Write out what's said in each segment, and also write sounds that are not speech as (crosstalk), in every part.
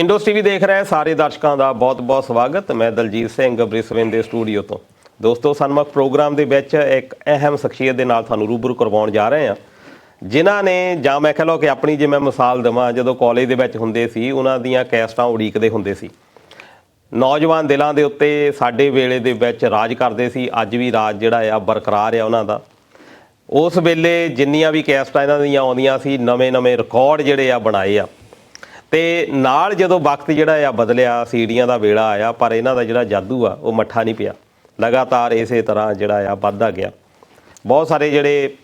ਇੰਡੋਸ TV ਦੇਖ ਰਹੇ ਸਾਰੇ ਦਰਸ਼ਕਾਂ ਦਾ ਬਹੁਤ-ਬਹੁਤ ਸਵਾਗਤ। ਮੈਂ ਦਲਜੀਤ ਸਿੰਘ ਬ੍ਰਿਸਬੇਨ ਦੇ ਸਟੂਡੀਓ ਤੋਂ। ਦੋਸਤੋ ਸਨਮੁਖ ਪ੍ਰੋਗਰਾਮ ਦੇ ਵਿੱਚ ਇੱਕ ਅਹਿਮ ਸ਼ਖਸੀਅਤ ਦੇ ਨਾਲ ਤੁਹਾਨੂੰ ਰੂਬਰੂ ਕਰਵਾਉਣ ਜਾ ਰਹੇ ਹਾਂ। ਜਿਨ੍ਹਾਂ ਨੇ, ਜਾਂ ਮੈਂ ਕਹ ਲਓ ਕਿ ਆਪਣੀ ਜੇ ਮੈਂ ਮਿਸਾਲ ਦਵਾਂ, ਜਦੋਂ ਕਾਲਜ ਦੇ ਵਿੱਚ ਹੁੰਦੇ ਸੀ, ਉਹਨਾਂ ਦੀਆਂ ਕੈਸਟਾਂ ਉਡੀਕਦੇ ਹੁੰਦੇ ਸੀ। ਨੌਜਵਾਨ ਦਿਲਾਂ ਦੇ ਉੱਤੇ ਸਾਡੇ ਵੇਲੇ ਦੇ ਵਿੱਚ ਰਾਜ ਕਰਦੇ ਸੀ। ਅੱਜ ਵੀ ਰਾਜ ਜਿਹੜਾ ਆ, ਬਰਕਰਾਰ ਆ ਉਹਨਾਂ ਦਾ। ਉਸ ਵੇਲੇ ਜਿੰਨੀਆਂ ਵੀ ਕੈਸਟਾਂ ਇਹਨਾਂ ਦੀਆਂ ਆਉਂਦੀਆਂ ਸੀ, ਨਵੇਂ-ਨਵੇਂ ਰਿਕਾਰਡ ਜਿਹੜੇ ਆ ਬਣਾਏ ਆ। ਤੇ ਨਾਲ ਜਦੋਂ ਵਕਤ ਜਿਹੜਾ ਆ ਬਦਲਿਆ ਸੀਡੀਆਂ ਦਾ ਵੇਲਾ ਆਇਆ, ਪਰ ਇਹਨਾਂ ਦਾ ਜਿਹੜਾ ਜਾਦੂ ਆ, ਉਹ ਮੱਠਾ ਨਹੀਂ ਪਿਆ। ਲਗਾਤਾਰ ਇਸੇ ਤਰ੍ਹਾਂ ਜਿਹੜਾ ਆ ਵੱਧਦਾ ਗਿਆ। ਬਹੁਤ ਸਾਰੇ ਜਿਹੜੇ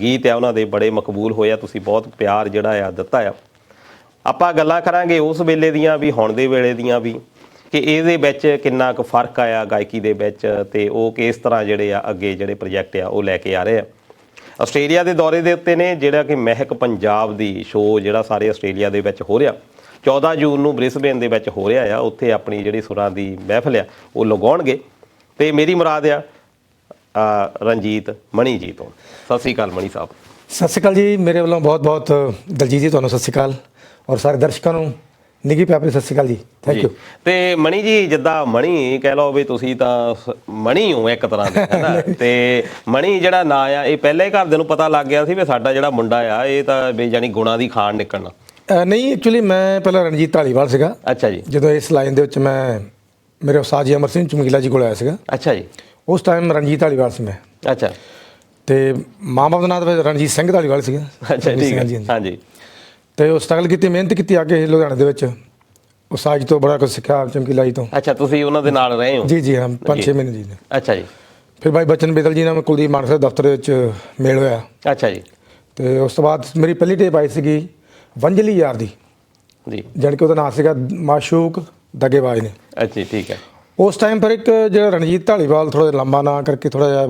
ਗੀਤ ਆ, ਉਹਨਾਂ ਦੇ ਬੜੇ ਮਕਬੂਲ ਹੋਏ ਆ। ਤੁਸੀਂ ਬਹੁਤ ਪਿਆਰ ਜਿਹੜਾ ਆ ਦਿੱਤਾ ਆ। ਆਪਾਂ ਗੱਲਾਂ ਕਰਾਂਗੇ ਉਸ ਵੇਲੇ ਦੀਆਂ ਵੀ, ਹੁਣ ਦੇ ਵੇਲੇ ਦੀਆਂ ਵੀ, ਕਿ ਇਹਦੇ ਵਿੱਚ ਕਿੰਨਾ ਕੁ ਫ਼ਰਕ ਆਇਆ, ਗਾਇਕੀ ਦੇ ਵਿੱਚ, ਤੇ ਉਹ ਕਿਸ ਤਰ੍ਹਾਂ ਜਿਹੜੇ ਆ, ਅੱਗੇ ਜਿਹੜੇ ਪ੍ਰੋਜੈਕਟ ਆ, ਉਹ ਲੈ ਕੇ ਆ ਰਹੇ ਆ। ਆਸਟ੍ਰੇਲੀਆ ਦੇ ਦੌਰੇ ਦੇ ਉੱਤੇ ਨੇ, ਜਿਹੜਾ ਕਿ ਮਹਿਕ ਪੰਜਾਬ ਦੀ ਸ਼ੋਅ ਜਿਹੜਾ ਸਾਰੇ ਆਸਟ੍ਰੇਲੀਆ ਦੇ ਵਿੱਚ ਹੋ ਰਿਹਾ। 14 ਜੂਨ ਨੂੰ ਬ੍ਰਿਸਬੇਨ ਦੇ ਵਿੱਚ ਹੋ ਰਿਹਾ ਆ, ਉੱਥੇ ਆਪਣੀ ਜਿਹੜੀ ਸੁਰਾਂ ਦੀ ਮਹਿਫਲ ਆ, ਉਹ ਲਗਾਉਣਗੇ। ਤੇ ਮੇਰੀ ਮੁਰਾਦ ਆ ਰਣਜੀਤ ਮਣੀ ਜੀ ਤੋਂ। ਸਤਿ ਸ੍ਰੀ ਅਕਾਲ ਮਣੀ ਸਾਹਿਬ। ਸਤਿ ਸ਼੍ਰੀ ਅਕਾਲ ਜੀ, ਮੇਰੇ ਵੱਲੋਂ ਬਹੁਤ-ਬਹੁਤ ਦਲਜੀਤ ਜੀ, ਤੁਹਾਨੂੰ ਸਤਿ ਸ਼੍ਰੀ ਅਕਾਲ। ਔਰ ਸਾਰੇ ਦਰਸ਼ਕਾਂ ਨੂੰ ਨਿੱਗੀ ਪਿਆਰੀ ਸਤਿ ਸ਼੍ਰੀ ਅਕਾਲ ਜੀ। ਥੈਂਕ। ਯੂ ਤੇ ਮਣੀ ਜੀ ਜਿੱਦਾਂ ਮਣੀ ਕਹਿ ਲਓ ਵੀ ਤੁਸੀਂ ਤਾਂ ਸ- ਮਣੀ ਹੋ ਇੱਕ ਤਰ੍ਹਾਂ ਦੇ ਹੈਨਾ (laughs) ਤੇ ਮਣੀ ਜਿਹੜਾ ਨਾਂ ਆ ਇਹ ਪਹਿਲੇ ਘਰ ਦੇ ਨੂੰ ਪਤਾ ਲੱਗ ਗਿਆ ਸੀ ਵੀ ਸਾਡਾ ਜਿਹੜਾ ਮੁੰਡਾ ਆ ਇਹ ਤਾਂ ਵੀ ਜਾਨੀ ਗੁਣਾ ਦੀ ਖਾਣ ਨਿਕਲਣਾ। ਨਹੀਂ ਐਕਚੁਅਲੀ ਮੈਂ ਪਹਿਲਾਂ ਰਣਜੀਤ ਢਾਲੀਵਾਲ ਸੀਗਾ। ਅੱਛਾ ਜੀ। ਜਦੋਂ ਇਸ ਲਾਈਨ ਦੇ ਵਿੱਚ ਮੈਂ ਮੇਰੇ ਉਸਤਾਦ ਜੀ ਅਮਰ ਸਿੰਘ ਚਮਕੀਲਾ ਜੀ ਕੋਲ ਆਇਆ ਸੀਗਾ। ਅੱਛਾ ਜੀ। ਉਸ ਟਾਈਮ ਰਣਜੀਤ ਢਾਲੀਵਾਲ ਸੀ ਮੈਂ। ਅੱਛਾ। ਤੇ ਮਾਂ ਬਾਪ ਦਾ ਨਾਮ ਤਾਂ ਰਣਜੀਤ ਸਿੰਘ ਢਾਲੀਵਾਲ ਸੀਗਾ। ਅੱਛਾ ਰਣਜੀਤ ਠੀਕ ਸਿੰਘ ਜੀ। ਹਾਂਜੀ। ਤੇ ਉਹ ਸਟਰਗਲ ਕੀਤੀ ਮਿਹਨਤ ਕੀਤੀ ਕੇ ਲੁਧਿਆਣੇ ਦੇ ਵਿੱਚ। ਉਸਤਾਦ ਜੀ ਤੋਂ ਬੜਾ ਕੁਝ ਸਿੱਖਿਆ ਚਮਕੀਲਾ ਜੀ ਤੋਂ। ਅੱਛਾ ਤੁਸੀਂ ਉਹਨਾਂ ਦੇ ਨਾਲ ਰਹੇ ਹੋ? ਜੀ ਜੀ ਹਾਂ 5-6 ਮਹੀਨੇ ਜੀ। ਅੱਛਾ ਜੀ। ਫਿਰ ਭਾਈ ਬਚਨ ਬੇਦਲ ਜੀ ਨਾਲ ਮੈਂ ਕੁਲਦੀਪ ਮਾਨਸਾ ਦਫ਼ਤਰ ਵਿੱਚ ਮੇਲ ਹੋਇਆ। ਅੱਛਾ ਜੀ। ਤੇ ਉਸ ਤੋਂ ਬਾਅਦ ਮੇਰੀ ਪਹਿਲੀ ਟੇਪ ਆਈ ਸੀਗੀ ਵੰਜਲੀ ਯਾਰ ਦੀ। ਜੀ। ਜਾਣੀ ਕਿ ਉਹਦਾ ਨਾਮ ਸੀਗਾ ਮਾਸ਼ੂਕ ਦਗੇਬਾਜ਼ ਨੇ। ਅੱਛਾ ਠੀਕ ਹੈ। ਉਸ ਟਾਈਮ ਪਰ ਇੱਕ ਜਿਹੜਾ ਰਣਜੀਤ ਢਾਲੀਵਾਲ ਥੋੜਾ ਜਿਹਾ ਲੰਬਾ ਨਾਂ ਕਰਕੇ ਥੋੜਾ ਜਿਹਾ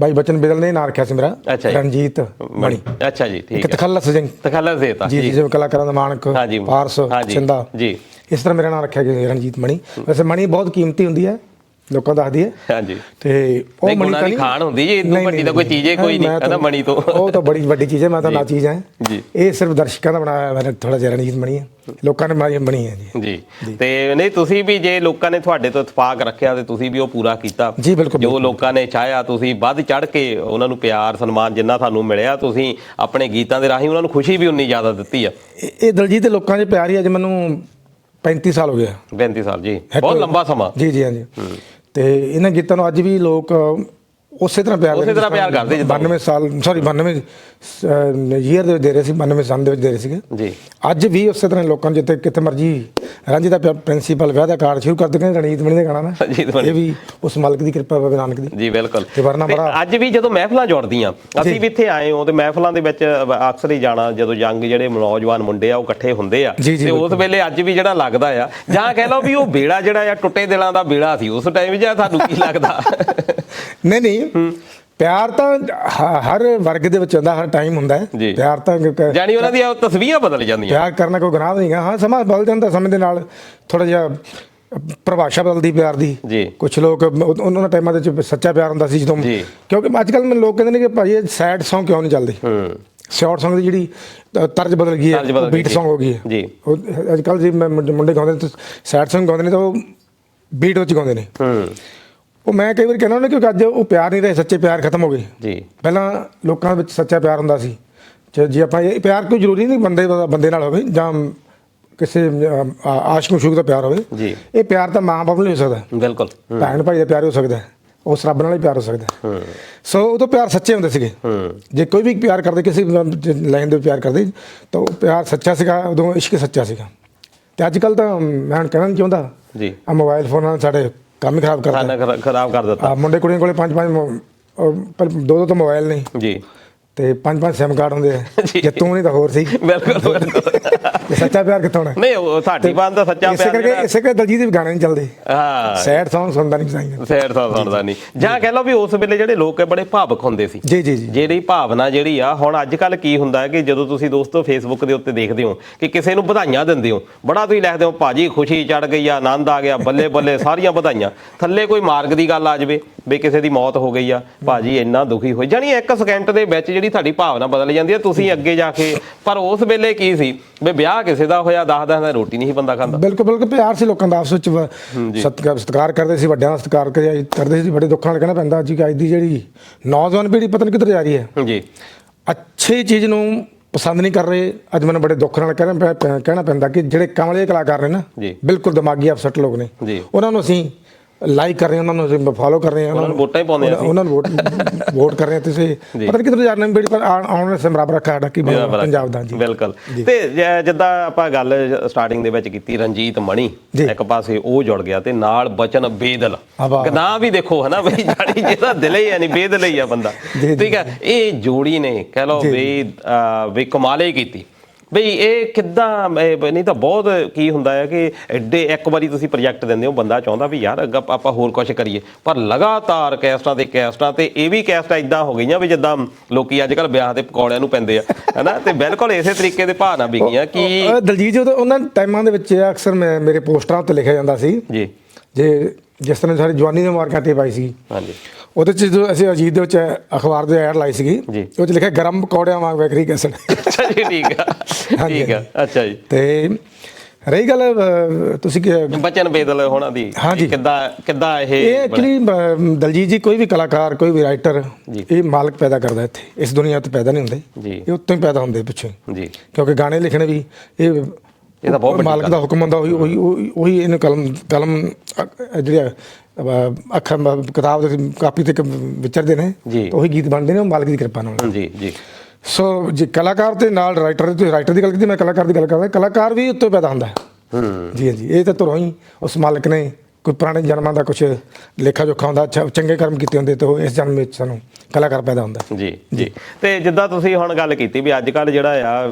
ਬਾਈ ਬਚਨ ਬੇਦਲ ਨੇ ਨਾਂ ਰੱਖਿਆ ਸੀ ਮੇਰਾ ਅੱਛਾ ਜੀ। ਰਣਜੀਤ ਮਣੀ। ਅੱਛਾ ਜੀ ਇੱਕ ਠੀਕ ਹੈ ਤਖੱਲਸ ਸਿੰਘ ਤਖੱਲਸ ਦੇਤਾ ਜੀ ਜੀ। ਜਿਵੇਂ ਕਲਾਕਾਰਾਂ ਦਾ ਮਾਨਕ ਹਾਂਜੀ ਪਾਰਸ ਹਾਂਜੀ, ਚੰਦਾ। ਜੀ। ਇਸ ਤਰ੍ਹਾਂ ਮੇਰਾ ਨਾਮ ਰੱਖਿਆ ਗਿਆ ਰਣਜੀਤ ਮਣੀ। ਵੈਸੇ ਮਣੀ ਬਹੁਤ ਕੀਮਤੀ ਹੁੰਦੀ ਹੈ। ਲੋਕਾਂ ਦੱਸਦੀ ਹੈ। ਹਾਂਜੀ। ਤੇ ਉਹ ਮਣੀ ਤਾਂ ਦੀ ਨਹੀਂ ਖਾਣ ਹੁੰਦੀ ਜੀ, ਨਹੀਂ, ਵੱਡੀ ਤਾਂ ਕੋਈ ਚੀਜ਼ ਹੀ ਕੋਈ ਨਹੀਂ, ਨਾ, ਮਣੀ ਤੋਂ। ਉਹ ਤਾਂ ਬੜੀ ਵੱਡੀ ਚੀਜ਼ ਹੈ ਮੈਂ ਤਾਂ ਨਾ ਚੀਜ਼ ਹੈ। ਜੀ। ਇਹ ਸਿਰਫ ਦਰਸ਼ਕਾਂ ਦਾ ਬਣਾਇਆ ਮੇਰਾ ਥੋੜਾ ਜਿਹਾ ਰਣਜੀਤ ਮਣੀ ਹੈ। ਲੋਕਾਂ ਨੇ ਮਾਰੀ ਬਣੀ ਹੈ ਜੀ। ਜੀ। ਤੇ ਨਹੀਂ ਤੁਸੀਂ ਵੀ ਜੇ ਲੋਕਾਂ ਨੇ ਤੁਹਾਡੇ ਤੋਂ ਇਤਫਾਕ ਰੱਖਿਆ ਤੇ ਤੁਸੀਂ ਵੀ ਉਹ ਪੂਰਾ ਕੀਤਾ। ਜੀ, ਲੋਕਾਂ ਨੇ ਚਾਹਿਆ ਤੁਸੀਂ ਵੱਧ ਚੜ ਕੇ ਉਹਨਾਂ ਨੂੰ ਪਿਆਰ ਸਨਮਾਨ ਜਿੰਨਾ ਤੁਹਾਨੂੰ ਮਿਲਿਆ ਤੁਸੀਂ ਆਪਣੇ ਗੀਤਾਂ ਦੇ ਰਾਹੀਂ ਉਹਨਾਂ ਨੂੰ ਖੁਸ਼ੀ ਵੀ ਉਨੀ ਜ਼ਿਆਦਾ ਦਿੱਤੀ ਆ। ਇਹ ਦਲਜੀਤ ਦੇ ਲੋਕਾਂ 'ਚ ਪਿਆਰ ਹੀ ਅੱਜ ਮੈਨੂੰ 35 ਸਾਲ ਹੋ ਗਿਆ 35 ਸਾਲ ਜੀ। ਬਹੁਤ ਲੰਬਾ ਸਮਾਂ। ਜੀ ਜੀ ਹਾਂਜੀ। ਤੇ ਇਹਨਾਂ ਗੀਤਾਂ ਨੂੰ ਅੱਜ ਵੀ ਲੋਕ ਉਸੇ ਤਰ੍ਹਾਂ ਪਿਆਰ ਉਸੇ ਤਰ੍ਹਾਂ ਪਿਆਰ ਕਰਦੇ ਜਿੱਦਾਂ। 92 ਸਾਲ ਸੌਰੀ 92 ਈਅਰ ਦੇ ਦੇ ਰਹੇ ਸੀ 92 ਸਾਲ ਦੇ ਵਿੱਚ ਦੇ ਰਹੇ ਸੀਗੇ। ਜੀ। ਅੱਜ ਵੀ ਉਸੇ ਤਰ੍ਹਾਂ ਲੋਕਾਂ ਜਿੱਥੇ ਕਿਤੇ ਮਰਜ਼ੀ ਰਾਂਝੇ ਦਾ ਪ੍ਰਿੰਸੀਪਲ ਵਿਆਹ ਦਾ ਕਾਰਡ ਸ਼ੁਰੂ ਕਰ ਦਿੰਦੇ ਰਣਜੀਤ ਮਣੀ ਦਾ ਗਾਣਾ ਨਾ। ਰਣਜੀਤ ਮਣੀ। ਇਹ ਵੀ ਉਸ ਮਾਲਕ ਦੀ ਕਿਰਪਾ ਬਾਬੇ ਨਾਨਕ ਦੀ। ਜੀ ਬਿਲਕੁਲ। ਤੇ ਵਰਨਾ ਬੜਾ- ਅੱਜ ਵੀ ਜਦੋਂ ਮਹਿਫਲਾਂ ਜੁੜਦੀਆਂ ਅਸੀਂ ਵੀ ਇੱਥੇ ਆਏ ਹਾਂ ਤੇ ਮਹਿਫਲਾਂ ਦੇ ਵਿੱਚ ਅਕਸਰ ਹੀ ਜਾਣਾ ਜਦੋਂ ਯੰਗ ਜਿਹੜੇ ਨੌਜਵਾਨ ਮੁੰਡੇ ਆ ਉਹ ਇਕੱਠੇ ਹੁੰਦੇ ਆ। ਤੇ ਉਸ ਵੇਲੇ ਅੱਜ ਵੀ ਜਿਹੜਾ ਲੱਗਦਾ ਆ ਜਾਂ ਕਹਿ ਲਓ ਵੀ ਉਹ ਬੇੜਾ ਜਿਹੜਾ ਆ ਟੁੱਟੇ ਦਿਲਾਂ ਦਾ ਬੇੜਾ ਸੀ ਉਸ ਟਾਈਮ ਜਾਂ ਤੁਹਾਨੂੰ ਕੀ ਲੱਗਦਾ? ਨਹੀਂ ਨਹੀਂ। ਪਿਆਰ ਤਾਂ ਹ- ਹਰ ਵਰਗ ਦੇ ਵਿੱਚ ਹੁੰਦਾ ਹਰ ਟਾਈਮ ਹੁੰਦਾ ਹੈ ਜੀ। ਪਿਆਰ ਤਾਂ ਕ- ਕ- ਜਾਨੀ ਉਹਨਾਂ ਦੀਆਂ ਤਸਵੀਰਾਂ ਬਦਲ ਜਾਂਦੀਆਂ ਪਿਆਰ ਕਰਨਾ ਕੋਈ ਗੁਨਾਹ ਨਹੀਂਗਾ ਹਾਂ ਸਮਾਂ ਬਦਲ ਜਾਂਦਾ ਸਮੇਂ ਦੇ ਨਾਲ ਥੋੜਾ ਜਿਹਾ ਪ੍ਰਭਾਸ਼ਾ ਬਦਲਦੀ ਪਿਆਰ ਦੀ ਜੀ। ਕੁਝ ਲੋਕ ਉਹ- ਉਹਨਾਂ ਦੇ ਟਾਈਮਾਂ ਦੇ ਵਿੱਚ ਸੱਚਾ ਪਿਆਰ ਹੁੰਦਾ ਸੀ ਜਦੋਂ ਜੀ। ਕਿਉਂਕਿ ਅੱਜ ਕੱਲ੍ਹ ਲੋਕ ਕਹਿੰਦੇ ਨੇ ਕਿ ਭਾਈ ਇਹ ਸੈਡ Song ਕਿਉਂ ਨਹੀਂ ਚੱਲਦੇ ਹੂੰ ਸ਼ਾਰਟ Song ਦੀ ਜਿਹੜੀ ਅ, ਤਰਜ਼ ਬਦਲ ਗਈ ਤਰਜ਼ ਹੈ ਗਈ, ਬੀਟ ਜੀ। Song ਹੋ ਗਈ ਹੈ ਜੀ। ਉਹ ਅੱਜ ਕੱਲ੍ਹ ਜੀ ਮੈਂ ਮੁੰਡੇ ਮੁੰਡੇ ਗਾਉਂਦੇ ਨੇ ਸੈਡ Song ਗਾਉਂਦੇ ਨੇ ਤਾਂ ਉਹ ਬੀਟ ਵਿੱਚ ਗਾਉਂਦੇ ਨੇ ਹੂੰ ਉਹ ਮੈਂ ਕਈ ਵਾਰ ਕਹਿੰਦਾ ਉਹਨਾਂ ਕਿਉਂਕਿ ਅੱਜ ਉਹ ਪਿਆਰ ਨਹੀਂ ਰਹੇ ਸੱਚੇ ਪਿਆਰ ਖਤਮ ਹੋ ਗਏ। ਜੀ। ਪਹਿਲਾਂ ਲੋਕਾਂ ਵਿੱਚ ਸੱਚਾ ਪਿਆਰ ਹੁੰਦਾ ਸੀ। ਜੇ ਆਪਾਂ ਇਹ ਪਿਆਰ ਕੋਈ ਜ਼ਰੂਰੀ ਨਹੀਂ ਬੰਦੇ ਬੰਦੇ ਨਾਲ ਹੋਵੇ ਜਾਂ ਕਿਸੇ ਆਸ਼ਕ ਮਸ਼ੂਕ ਦਾ ਪਿਆਰ ਹੋਵੇ ਜੀ। ਇਹ ਪਿਆਰ ਤਾਂ ਮਾਂ ਬਾਪ ਨਾਲ ਹੀ ਸਕਦਾ। ਬਿਲਕੁਲ। ਭੈਣ ਭਾਈ ਦਾ ਪਿਆਰ ਹੋ ਸਕਦਾ। ਉਸ ਰੱਬ ਨਾਲ ਹੀ ਪਿਆਰ ਹੋ ਸਕਦਾ। ਸੋ ਉਹ ਤੋਂ ਪਿਆਰ ਸੱਚੇ ਹੁੰਦੇ ਸੀਗੇ। ਹੂੰ। ਜੇ ਕੋਈ ਵੀ ਪਿਆਰ ਕਰਦੇ ਕਿਸੇ ਲਾਈਨ ਦੇ ਪਿਆਰ ਕਰਦੇ ਤਾਂ ਉਹ ਪਿਆਰ ਸੱਚਾ ਸੀਗਾ ਉਦੋਂ ਇਸ਼ਕ ਸੱਚਾ ਸੀਗਾ। ਤੇ ਅੱਜ ਕੱਲ ਤਾਂ ਮੈਂ ਹੁਣ ਕਹਿਣਾ ਨਹੀਂ ਚਾਹੁੰਦਾ। ਜੀ। ਆ ਮੋਬਾਈਲ ਫੋਨਾਂ ਨੇ ਸਾਡੇ ਕੰਮ ਹੀ ਖਰਾਬ ਕਰਤਾ। ਖਾਣਾ ਖਰਾ- ਖਰਾਬ ਕਰ ਦਿੱਤਾ। ਆ ਮੁੰਡੇ ਕੁੜੀਆਂ ਕੋਲੇ ਪੰਜ ਪੰਜ ਮੋ- ਅਹ ਪਰ ਦੋ ਦੋ ਤਾਂ ਮੋਬਾਈਲ ਨੇ। ਜੀ। ਤੇ ਪੰਜ ਪੰਜ ਸਿਮ ਕਾਰਡ ਹੁੰਦੇ ਆ। (laughs) ਜੀ। ਜੇ ਤੂੰ ਨਹੀਂ ਤਾਂ ਹੋਰ ਸੀ। ਬਿਲਕੁਲ ਬਿਲਕੁਲ। ਇਹ ਸੱਚਾ ਪਿਆਰ ਕਿੱਥੋਂ ਹੋਣਾ? ਨਹੀਂ ਉਹ ਸਾਡੀ ਬਾਤ ਦਾ ਸੱਚਾ ਇਸੇ ਪਿਆਰ ਕਰਕੇ ਜਿਹੜਾ- ਇਸੇ ਕਰਕੇ ਦਲਜੀਤ ਦੇ ਵੀ ਗਾਣੇ ਨਹੀਂ ਚੱਲਦੇ। ਹਾਂ। ਸੈਡ Song ਸੁਣਦਾ ਨਹੀਂ ਚਾਹੀਦਾ ਸੈਰ ਤਾਂ ਸੁਣਦਾ ਨਹੀਂ। ਜਾਂ ਕਹਿ ਲਓ ਵੀ ਉਸ ਵੇਲੇ ਜਿਹੜੇ ਲੋਕ ਬੜੇ ਭਾਵਕ ਹੁੰਦੇ ਸੀ। ਜੀ ਜੀ ਜੀ। ਜਿਹੜੀ ਭਾਵਨਾ ਜਿਹੜੀ ਆ ਹੁਣ ਅੱਜ ਕੱਲ ਕੀ ਹੁੰਦਾ ਹੈ ਕਿ ਜਦੋਂ ਤੁਸੀਂ ਦੋਸਤੋ ਫੇਸਬੁੱਕ ਦੇ ਉੱਤੇ ਦੇਖਦੇ ਹੋ ਕਿ ਕਿਸੇ ਨੂੰ ਵਧਾਈਆਂ ਦਿੰਦੇ ਹੋ ਬੜਾ ਤੁਸੀਂ ਲਿਖਦੇ ਹੋ ਭਾਜੀ ਖੁਸ਼ੀ ਚੜ ਗਈ ਆ ਆਨੰਦ ਆ ਗਿਆ ਬੱਲੇ ਬੱਲੇ (laughs) ਸਾਰੀਆਂ ਵਧਾਈਆਂ। ਥੱਲੇ ਕੋਈ ਮਾਰਗ ਦੀ ਗੱਲ ਆ ਜਾਵੇ ਵੀ ਕਿਸੇ ਦੀ ਮੌਤ ਹੋ ਗਈ ਆ ਭਾਜੀ ਇੰਨਾ ਦੁਖੀ ਹੋਈ ਜਾਨੀ ਇੱਕ ਸਕਿੰਟ ਦੇ ਵਿੱਚ ਜਿਹੜੀ ਤੁਹਾਡੀ ਭਾਵਨਾ ਬਦਲ ਜਾਂਦੀ ਹੈ ਤੁਸੀਂ ਅੱਗੇ ਜਾ ਕੇ ਪਰ ਉਸ ਵੇਲੇ ਕੀ ਸੀ ਵੀ ਵਿਆਹ ਵਿਆਹ ਕਿਸੇ ਦਾ ਹੋਇਆ 10 10 ਦਾ ਰੋਟੀ ਨਹੀਂ ਸੀ ਬੰਦਾ ਖਾਂਦਾ। ਬਿਲਕੁਲ ਬਿਲਕੁਲ ਪਿਆਰ ਸੀ ਲੋਕਾਂ ਦਾ ਆਪਸ ਵਿੱਚ ਸਤਿਕਾਰ ਸਤਿਕਾਰ ਕਰਦੇ ਸੀ ਵੱਡਿਆਂ ਦਾ ਸਤਿਕਾਰ ਕਰਦੇ ਸੀ ਬੜੇ ਦੁੱਖਾਂ ਨਾਲ ਕਹਿਣਾ ਪੈਂਦਾ ਅੱਜ ਅੱਜ ਦੀ ਜਿਹੜੀ ਨੌਜਵਾਨ ਪੀੜ੍ਹੀ ਪਤਾ ਨਹੀਂ ਕਿੱਧਰ ਜਾ ਰਹੀ ਹੈ। ਜੀ ਅੱਛੀ ਚੀਜ਼ ਨੂੰ ਪਸੰਦ ਨਹੀਂ ਕਰ ਰਹੇ ਅੱਜ ਮੈਨੂੰ ਬੜੇ ਦੁੱਖ ਨਾਲ ਕਹਿਣਾ ਕਹਿਣਾ ਪੈਂਦਾ ਕਿ ਜਿਹੜੇ ਕਮਲੇ ਕਲਾਕਾਰ ਨੇ ਨਾ। ਬਿਲਕੁਲ ਦਿਮਾਗੀ ਅਪਸੈਟ ਲੋਕ ਨੇ। ਉਹਨਾਂ ਨੂੰ ਅਸੀਂ ਲਾਈਕ ਕਰ ਰਹੇ ਉਹਨਾਂ ਨੂੰ ਅਸੀਂ ਫਾਲੋ ਕਰ ਰਹੇ ਹਾਂ ਉਹਨਾਂ ਨੂੰ ਵੋਟਾਂ ਹੀ ਪਾਉਂਦੇ ਆ। ਉਹਨਾਂ ਨੂੰ ਵੋਟ ਵੋਟ ਕਰ ਰਹੇ ਤੁਸੀਂ। ਪਤਾ ਨਹੀਂ ਕਿੱਧਰ ਜਾ ਰਹੇ ਬੇੜੀ ਪਰ ਆਉਣ ਵਾਲੇ ਸਮਰਾਬ ਰੱਖਾ ਸਾਡਾ ਕੀ। ਪੰਜਾਬ ਦਾ ਜੀ ਬਿਲਕੁਲ ਤੇ ਜਿੱਦਾਂ ਆਪਾਂ ਗੱਲ ਸਟਾਰਟਿੰਗ ਦੇ ਵਿੱਚ ਕੀਤੀ ਰਣਜੀਤ ਮਣੀ। ਇੱਕ ਪਾਸੇ ਉਹ ਜੁੜ ਗਿਆ ਤੇ ਨਾਲ ਬਚਨ ਬੇਦਲ। ਨਾਂ ਵੀ ਦੇਖੋ ਹਨਾ ਬਈ ਜਾਨੀ ਜਿਹਦਾ ਦਿਲ ਹੀ ਹੈ ਨਹੀਂ ਬੇਦਲ ਹੀ ਆ ਬੰਦਾ। ਠੀਕ ਹੈ ਇਹ ਜੋੜੀ ਨੇ ਕਹ ਲਓ। ਵੀ ਵੀ ਕਮਾਲੇ ਕੀਤੀ ਬਈ ਇਹ ਕਿੱਦਾਂ ਇਹ ਨਹੀਂ ਤਾਂ ਬਹੁਤ ਕੀ ਹੁੰਦਾ ਹੈ ਕਿ ਐਡੇ ਇੱਕ ਵਾਰੀ ਤੁਸੀਂ ਪ੍ਰੋਜੈਕਟ ਦਿੰਦੇ ਹੋ ਬੰਦਾ ਚਾਹੁੰਦਾ ਵੀ ਯਾਰ ਅੱਗਾ ਆਪਾਂ ਹੋਰ ਕੁਝ ਕਰੀਏ। ਪਰ ਲਗਾਤਾਰ ਕੈਸਟਾਂ ਤੇ ਕੈਸਟਾਂ ਤੇ ਇਹ ਵੀ ਕੈਸਟਾਂ ਇਦਾਂ ਹੋ ਗਈਆਂ ਵੀ ਜਿੱਦਾਂ ਲੋਕੀ ਅੱਜ ਕੱਲ ਵਿਆਹ ਤੇ ਪਕੌੜਿਆਂ ਨੂੰ ਪੈਂਦੇ ਆ ਹਨਾ? ਤੇ ਬਿਲਕੁਲ ਇਸੇ ਤਰੀਕੇ ਦੇ ਨਾਲ ਵਿਕੀਆਂ ਕਿ ਦਲਜੀਤ ਜੀ ਉਦੋਂ ਉਹਨਾਂ ਟਾਈਮਾਂ ਦੇ ਵਿੱਚ ਅਕਸਰ ਮੈਂ ਮੇਰੇ ਪੋਸਟਰਾਂ ਉੱਤੇ ਲਿਖਿਆ ਜਾਂਦਾ ਸੀ। ਜੀ। ਜੇ ਜਿਸ ਤਰ੍ਹਾਂ ਸਾਡੀ ਜਵਾਨੀ ਦੇ ਮਾਰਕਾਂ ਤੇ ਪਾਈ ਸੀ। ਹਾਂਜੀ। ਉਹਦੇ ਚ ਜਦੋਂ ਅਸੀਂ ਅਜੀਤ ਦੇ ਵਿੱਚ ਅਖਬਾਰ ਦੇ ਐਡ ਲਾਈ ਸੀਗੀ। ਉਹ ਚ ਲਿਖਿਆ ਗਰਮ ਪਕੌੜਿਆਂ ਵਾਂਗ ਵੇਖਰੀ ਕਸਣ ਅੱਛਾ ਜੀ ਠੀਕ ਆ। ਠੀਕ ਆ। ਅੱਛਾ ਜੀ। ਤੇ ਰਹੀ ਗੱਲ ਤੁਸੀਂ ਕਿ ਬਚਨ ਬੇਦਲ ਹੋਣਾ ਦੀ। ਕਿੱਦਾਂ ਕਿੱਦਾਂ ਇਹ ਇਹ ਐਕਚੁਅਲੀ ਦਲਜੀਤ ਜੀ ਕੋਈ ਵੀ ਕਲਾਕਾਰ ਕੋਈ ਵੀ ਰਾਈਟਰ। ਇਹ ਮਾਲਕ ਪੈਦਾ ਕਰਦਾ ਇੱਥੇ। ਇਸ ਦੁਨੀਆ ਤੇ ਪੈਦਾ ਨਹੀਂ ਹੁੰਦੇ। ਇਹ ਉੱਤੋਂ ਹੀ ਪੈਦਾ ਹੁੰਦੇ ਪਿੱਛੇ। ਜੀ। ਕਿਉਂਕਿ ਗਾਣੇ ਲਿਖਣੇ ਵੀ ਇਹ ਇਹ ਤਾਂ ਬਹੁਤ ਮਾਲਕ ਦਾ ਹੁਕਮ ਹੁੰਦਾ ਉਹੀ ਉਹੀ ਉਹੀ- ਇਹਨੂੰ ਕਲਮ ਕਲਮ ਜਿਹੜੀ ਅੱਖਾਂ ਕਿਤਾਬ ਦੇ ਕਾਪੀ ਤੇ ਵਿਚਰਦੇ ਨੇ। ਤਾਂ ਉਹੀ ਗੀਤ ਬਣਦੇ ਨੇ ਉਹ ਮਾਲਕ ਦੀ ਕਿਰਪਾ ਨਾਲ। ਜੀ ਜੀ। ਸੋ ਜੇ ਕਲਾਕਾਰ ਤੇ ਨਾਲ ਰਾਈਟਰ ਤੇ ਰਾਈਟਰ ਦੀ ਗੱਲ ਕੀਤੀ ਮੈਂ ਕਲਾਕਾਰ ਦੀ ਗੱਲ ਕਰਦਾ ਕਲਾਕਾਰ ਵੀ ਉੱਤੋਂ ਪੈਦਾ ਹੁੰਦਾ। ਹੈ। ਜੀ ਜੀ ਇਹ ਤਾਂ ਧੁਰੋਂ ਹੀ ਉਸ ਮਾਲਕ ਨੇ ਕੋਈ ਪੁਰਾਣੇ ਜਨਮਾਂ ਦਾ ਕੁਝ ਲੇਖਾ ਜੋਖਾ ਹੁੰਦਾ ਚੰਗੇ ਕਰਮ ਕੀਤੇ ਹੁੰਦੇ ਤਾਂ ਉਹ ਇਸ ਜਨਮ ਵਿੱਚ ਸਾਨੂੰ ਕਲਾਕਾਰ ਪੈਦਾ ਹੁੰਦਾ। ਜੀ ਜੀ। ਤੇ ਜਿੱਦਾਂ ਤੁਸੀਂ ਹੁਣ ਗੱਲ ਕੀਤੀ ਵੀ ਅੱਜ ਕੱਲ ਜਿਹੜਾ ਆ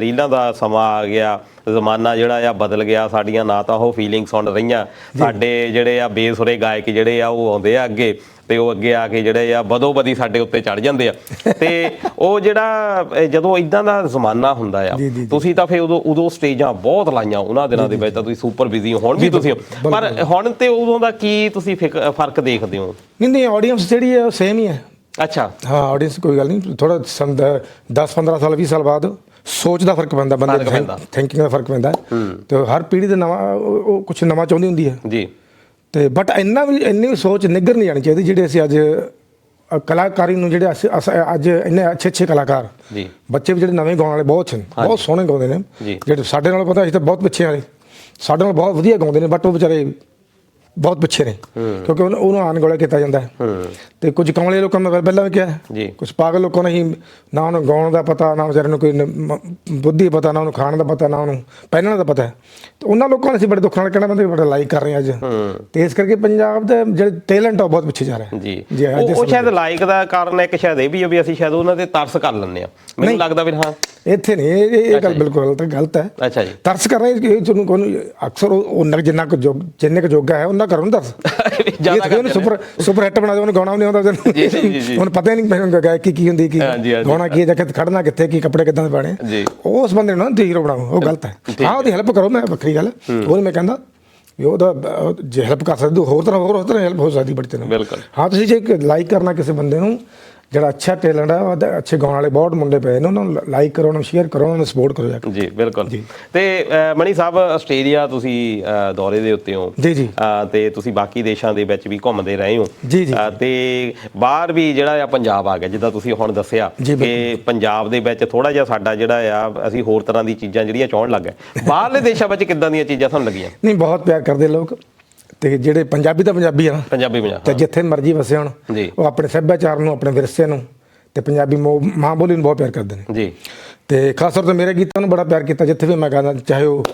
ਰੀਲਾਂ ਦਾ ਸਮਾਂ ਆ ਗਿਆ ਜ਼ਮਾਨਾ ਜਿਹੜਾ ਆ ਬਦਲ ਗਿਆ ਸਾਡੀਆਂ ਨਾ ਤਾਂ ਉਹ ਫੀਲਿੰਗ ਸੁਣ ਰਹੀਆਂ। ਸਾਡੇ ਜਿਹੜੇ ਆ ਬੇਸੁਰੇ ਗਾਇਕ ਜਿਹੜੇ ਆ ਉਹ ਆਉਂਦੇ ਆ ਅੱਗੇ। ਤੇ ਉਹ ਅੱਗੇ ਆ ਕੇ ਜਿਹੜੇ ਆ ਬਦੋ ਬਦੀ ਸਾਡੇ ਉੱਤੇ ਚੜ ਜਾਂਦੇ ਆ। ਤੇ (laughs) ਉਹ ਜਿਹੜਾ ਜਦੋਂ ਇਦਾਂ ਦਾ ਜ਼ਮਾਨਾ ਹੁੰਦਾ ਆ ਤੁਸੀਂ ਤਾਂ ਫੇ ਉਦੋਂ ਉਦੋਂ ਸਟੇਜਾਂ ਬਹੁਤ ਲਾਈਆਂ ਉਹਨਾਂ ਦਿਨਾਂ ਦੇ ਵਿੱਚ ਤਾਂ ਤੁਸੀਂ ਸੁਪਰ ਬਿਜ਼ੀ ਹੁਣ ਵੀ ਤੁਸੀਂ ਪਰ ਹੁਣ ਤੇ ਉਦੋਂ ਦਾ ਕੀ ਤੁਸੀਂ ਫ਼ਰਕ ਦੇਖਦੇ ਹੋ? ਨਹੀਂ ਨਹੀਂ ਆਡੀਅנס ਜਿਹੜੀ ਹੈ ਉਹ ਸੇਮ ਹੀ ਹੈ ਅੱਛਾ। ਹਾਂ ਆਡੀਅנס ਕੋਈ ਗੱਲ ਨਹੀਂ ਥੋੜਾ 10 15 ਸਾਲ 20 ਸਾਲ ਬਾਅਦ ਸੋਚ ਦਾ ਫ਼ਰਕ ਪੈਂਦਾ ਬੰਦੇ ਥਿੰਕਿੰਗ ਦਾ ਫ਼ਰਕ ਪੈਂਦਾ। ਤੇ ਹਰ ਪੀੜੀ ਦੇ ਨਵਾਂ ਉਹ ਕੁਝ ਨਵਾਂ ਚਾਹੁੰਦੀ ਹੁੰਦੀ ਹੈ ਜੀ। ਤੇ ਬਟ ਇੰਨਾ ਵੀ ਇੰਨੀ ਵੀ ਸੋਚ ਨਿੱਗਰ ਨਹੀਂ ਜਾਣੀ ਚਾਹੀਦੀ ਜਿਹੜੇ ਅਸੀਂ ਅੱਜ ਅ, ਕਲਾਕਾਰੀ ਨੂੰ ਜਿਹੜੇ ਅਸੀਂ- ਅਸ- ਅੱਜ ਇੰਨੇ ਅੱਛੇ ਅੱਛੇ ਕਲਾਕਾਰ। ਜੀ। ਬੱਚੇ ਵੀ ਜਿਹੜੇ ਨਵੇਂ ਗਾਉਣ ਵਾਲੇ ਬਹੁਤ ਹਨ ਬਹੁਤ ਸੋਹਣੇ ਗਾਉਂਦੇ ਨੇ। ਜੀ। ਜਿਹੜੇ ਸਾਡੇ ਨਾਲ ਪਤਾ ਅਸੀਂ ਤਾਂ ਬਹੁਤ ਪਿੱਛੇ ਵਾਲੇ ਸਾਡੇ ਨਾਲ ਬਹੁਤ ਵਧੀਆ ਗਾਉਂਦੇ ਨੇ ਬਟ ਉਹ ਵਿਚਾਰੇ ਬਹੁਤ ਪਿੱਛੇ ਨੇ। ਕਿਉਂਕਿ ਉਹਨੂੰ- ਉਹਨੂੰ ਆਨਗੋਲਾ ਕੀਤਾ ਜਾਂਦਾ ਹੈ। ਹੂੰ। ਤੇ ਕੁਝ ਕਮਲੇ ਲੋਕਾਂ ਨੂੰ ਪਹਿਲਾਂ ਵੀ ਕਿਹਾ ਜੀ। ਕੁਝ ਪਾਗਲ ਲੋਕਾਂ ਨੂੰ ਹੀ ਨਾ ਉਹਨੂੰ ਗਾਉਣ ਦਾ ਪਤਾ ਨਾ ਵਿਚਾਰੇ ਨੂੰ ਕੋਈ ਨ- ਮ- ਬੁੱਧੀ ਪਤਾ ਨਾ ਉਹਨੂੰ ਖਾਣ ਦਾ ਪਤਾ ਨਾ ਉਹਨੂੰ ਪਹਿਨਣ ਦਾ ਪਤਾ ਤੇ ਉਹਨਾਂ ਲੋਕਾਂ ਨੂੰ ਅਸੀਂ ਬੜੇ ਦੁੱਖ ਨਾਲ ਕਹਿਣਾ ਬੰਦੇ ਬੜਾ ਲਾਈਕ ਕਰ ਰਹੇ ਹਾਂ। ਅੱਜ ਤੇ ਇਸ ਕਰਕੇ ਪੰਜਾਬ ਦਾ ਜਿਹੜੇ ਟੈਲੈਂਟ ਆ ਉਹ ਬਹੁਤ ਪਿੱਛੇ ਜਾ ਰਿਹਾ ਹੈ ਜੀ। ਜੀ ਅੱਜ ਉਹ ਸ਼ਾਇਦ ਲਾਈਕ ਦਾ ਕਾਰਨ ਇੱਕ ਸ਼ਾਇਦ ਇਹ ਵੀ ਆ ਵੀ ਅਸੀਂ ਸ਼ਾਇਦ ਉਹਨਾਂ ਤੇ ਤਰਸ ਕਰ ਲੈਂਦੇ ਆ ਮੈਨੂੰ ਲੱਗਦਾ ਵੀ ਹਾਂ। ਇੱਥੇ ਨਹੀਂ ਇਹ ਇਹ- ਇਹ ਗੱਲ ਬਿਲਕੁਲ ਗਲਤ ਗਲਤ ਹੈ। ਅੱਛਾ ਜੀ। ਤਰਸ ਕਰ ਰਹੇ ਕਿ ਤੁਹਾਨੂੰ ਕੋਈ ਅਕਸਰ ਉਹ ਉਹਨਾਂ ਜਿੰਨਾ ਕੁ ਜੋਗ ਜਿੰਨੇ ਕੁ ਜੋਗਾ ਹੈ ਉਹਨਾਂ ਕਰੋ ਨਾ ਤਰਸ ਜ਼ਿਆਦਾ ਇਹ ਉਹਨੂੰ ਸੁਪਰ ਸੁਪਰ ਹਿੱਟ ਬਣਾ ਦੇ ਉਹਨੂੰ ਗਾਉਣਾ ਨਹੀਂ ਆਉਂਦਾ ਜੀ, ਜੀ, ਜੀ, ਜੀ। ਉਹਨੂੰ ਪਤਾ ਹੀ ਨਹੀਂ ਮੈਨੂੰ ਗਾਇਕੀ ਕੀ ਹੁੰਦੀ ਕੀ। ਗਾਉਣਾ ਕੀ ਜਾਂ ਕਿੱਥੇ ਖੜਨਾ ਕਿੱਥੇ ਕੀ ਕੱਪੜੇ ਕਿੱਦਾਂ ਦੇ ਪਾਣੇ। ਉਸ ਬੰਦੇ ਨੂੰ ਨਾ ਹੀਰੋ ਬਣਾਓ ਉਹ ਗਲਤ ਹੈ। ਹਾਂ ਉਹਦੀ ਹੈਲਪ ਕਰੋ ਮੈਂ ਵੱਖਰੀ ਗੱਲ। ਉਹ ਨੀ ਮੈਂ ਕਹਿੰਦਾ ਵੀ ਉਹਦਾ ਜੇ ਹੈਲਪ ਕਰ ਸਕਦੇ ਹੋ, ਹੋਰ ਤਰ੍ਹਾਂ ਹੋਰ ਤਰ੍ਹਾਂ ਹੈਲਪ ਹੋ ਸਕਦੀ ਬੜੀ ਬਿਲਕੁਲ। ਹਾਂ ਤੁਸੀਂ ਜੇ ਲਾਈਕ ਕਰਨਾ ਕਿਸੇ ਬੰਦੇ ਨੂੰ ਜਿਹੜਾ ਅੱਛਾ ਟੈਲੈਂਟ ਹੈ ਉਹਦਾ ਅੱਛੇ ਗਾਉਣ ਵਾਲੇ ਬਹੁਤ ਮੁੰਡੇ ਪਏ ਨੇ ਉਹਨਾਂ ਨੂੰ ਲਾਈਕ ਕਰੋ ਉਹਨਾਂ ਨੂੰ ਸ਼ੇਅਰ ਕਰੋ ਉਹਨਾਂ ਨੂੰ ਸਪੋਰਟ ਕਰੋ ਜਾ ਕੇ। ਜੀ ਬਿਲਕੁਲ। ਤੇ ਮਣੀ ਸਾਹਿਬ ਆਸਟ੍ਰੇਲੀਆ ਤੁਸੀਂ ਦੌਰੇ ਦੇ ਉੱਤੇ ਹੋ। ਜੀ ਜੀ। ਤੇ ਤੁਸੀਂ ਬਾਕੀ ਦੇਸ਼ਾਂ ਦੇ ਵਿੱਚ ਵੀ ਘੁੰਮਦੇ ਰਹੇ ਹੋ। ਜੀ, ਜੀ। ਤੇ ਬਾਹਰ ਵੀ ਜਿਹੜਾ ਆ ਪੰਜਾਬ ਆ ਗਿਆ ਜਿੱਦਾਂ ਤੁਸੀਂ ਹੁਣ ਦੱਸਿਆ ਕਿ ਪੰਜਾਬ ਦੇ ਵਿੱਚ ਥੋੜਾ ਜਿਹਾ ਸਾਡਾ ਜਿਹੜਾ ਆ ਅਸੀਂ ਹੋਰ ਤਰ੍ਹਾਂ ਦੀ ਚੀਜ਼ਾਂ ਜਿਹੜੀਆਂ ਚਾਹਣ ਲੱਗ ਗਏ। ਬਾਹਰਲੇ ਦੇਸ਼ਾਂ ਵਿੱਚ ਕਿੱਦਾਂ ਦੀਆਂ ਚੀਜ਼ਾਂ ਤੁਹਾਨੂੰ ਲੱਗੀਆਂ? ਨਹੀਂ ਬਹੁਤ ਪਿਆਰ ਕਰਦੇ ਲੋਕ। ਤੇ ਜਿਹੜੇ ਪੰਜਾਬੀ ਤਾਂ ਪੰਜਾਬੀ ਆ ਨਾ ਪੰਜਾਬੀ ਪੰਜਾਬ ਤੇ ਜਿੱਥੇ ਮਰਜ਼ੀ ਵਸੇ ਹੋਣ ਜੀ। ਉਹ ਆਪਣੇ ਸੱਭਿਆਚਾਰ ਨੂੰ ਆਪਣੇ ਵਿਰਸੇ ਨੂੰ ਤੇ ਪੰਜਾਬੀ ਮੋ- ਮਾਂ ਬੋਲੀ ਨੂੰ ਬਹੁਤ ਪਿਆਰ ਕਰਦੇ ਨੇ। ਜੀ। ਤੇ ਖਾਸ ਤੌਰ ਤੇ ਮੇਰੇ ਗੀਤਾਂ ਨੂੰ ਬੜਾ ਪਿਆਰ ਕੀਤਾ ਜਿੱਥੇ ਵੀ ਮੈਂ ਗਾਣਾ ਚਾਹੇ ਉਹ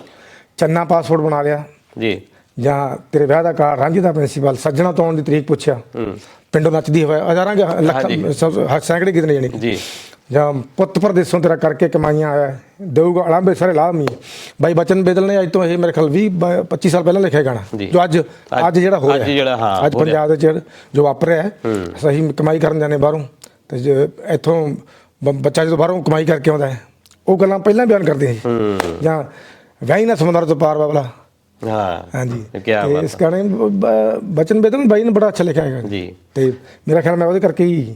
ਚੰਨਾ ਪਾਸਪੋਰਟ ਬਣਾ ਲਿਆ ਜੀ। ਜਾਂ ਤੇਰੇ ਵਿਆਹ ਦਾ ਕਾਰਡ ਰਾਂਝੀ ਦਾ ਪ੍ਰਿੰਸੀਪਲ ਸੱਜਣਾ ਤੋਂ ਆਉਣ ਦੀ ਤਰੀਕ ਪੁੱਛਿਆ। ਪਿੰਡੋਂ ਨੱਚਦੀ ਹੋਇਆ ਹਜ਼ਾਰਾਂ ਲੱਖਾਂ ਸੈਂਕੜੇ ਗੀਤ ਨੇ ਜਾਣੀ। ਜੀ। ਜਾਂ ਪੁੱਤ ਪਰਦੇਸੋਂ ਤੇਰਾ ਕਰਕੇ ਕਮਾਈਆਂ ਆਇਆ। ਦੇਊਗਾ ਅਲਾਂਬੇ ਸਾਰੇ ਲਾਮੀ ਬਾਈ ਬਚਨ ਬੇਦਲ ਨੇ ਅੱਜ ਤੋਂ ਇਹ ਮੇਰੇ ਖਿਆਲ 20 ਬ- 25 ਸਾਲ ਪਹਿਲਾਂ ਲਿਖਿਆ ਗਾਣਾ ਜੀ। ਅੱਜ ਅੱਜ ਜਿਹੜਾ ਹੋਇਆ। ਅੱਜ ਜਿਹੜਾ, ਹਾਂ, ਅੱਜ ਰਿਹਾ। ਪੰਜਾਬ ਦੇ ਵਿੱਚ ਜੋ ਵਾਪਰਿਆ ਹੈ ਸਹੀ ਕਮਾਈ ਕਰਨ ਜਾਂਦੇ ਬਾਹਰੋਂ। ਤੇ ਇੱਥੋਂ ਬੱਚਾ ਜਦੋਂ ਬਾਹਰੋਂ ਕਮਾਈ ਕਰਕੇ ਆਉਂਦਾ ਹੈ ਉਹ ਗੱਲਾਂ ਪਹਿਲਾਂ ਬਿਆਨ ਕਰਦੇ ਸੀ ਜਾਂ। ਵੈਈ ਨਾ ਸਮੁੰਦਰ ਤੋਂ ਪਾਰ ਬਾਬਲਾ। ਹਾਂ। ਹਾਂਜੀ। ਕੀ ਬਾਤ ਇਸ ਗਾਣੇ ਬਚਨ ਬੇਦਲ ਬਾਈ ਨੇ ਬੜਾ ਅੱਛਾ ਲਿਖਿਆ ਹੈਗਾ। ਜੀ। ਤੇ ਮੇਰਾ ਖਿਆਲ ਮੈਂ ਉਹਦੇ ਕਰਕੇ ਹੀ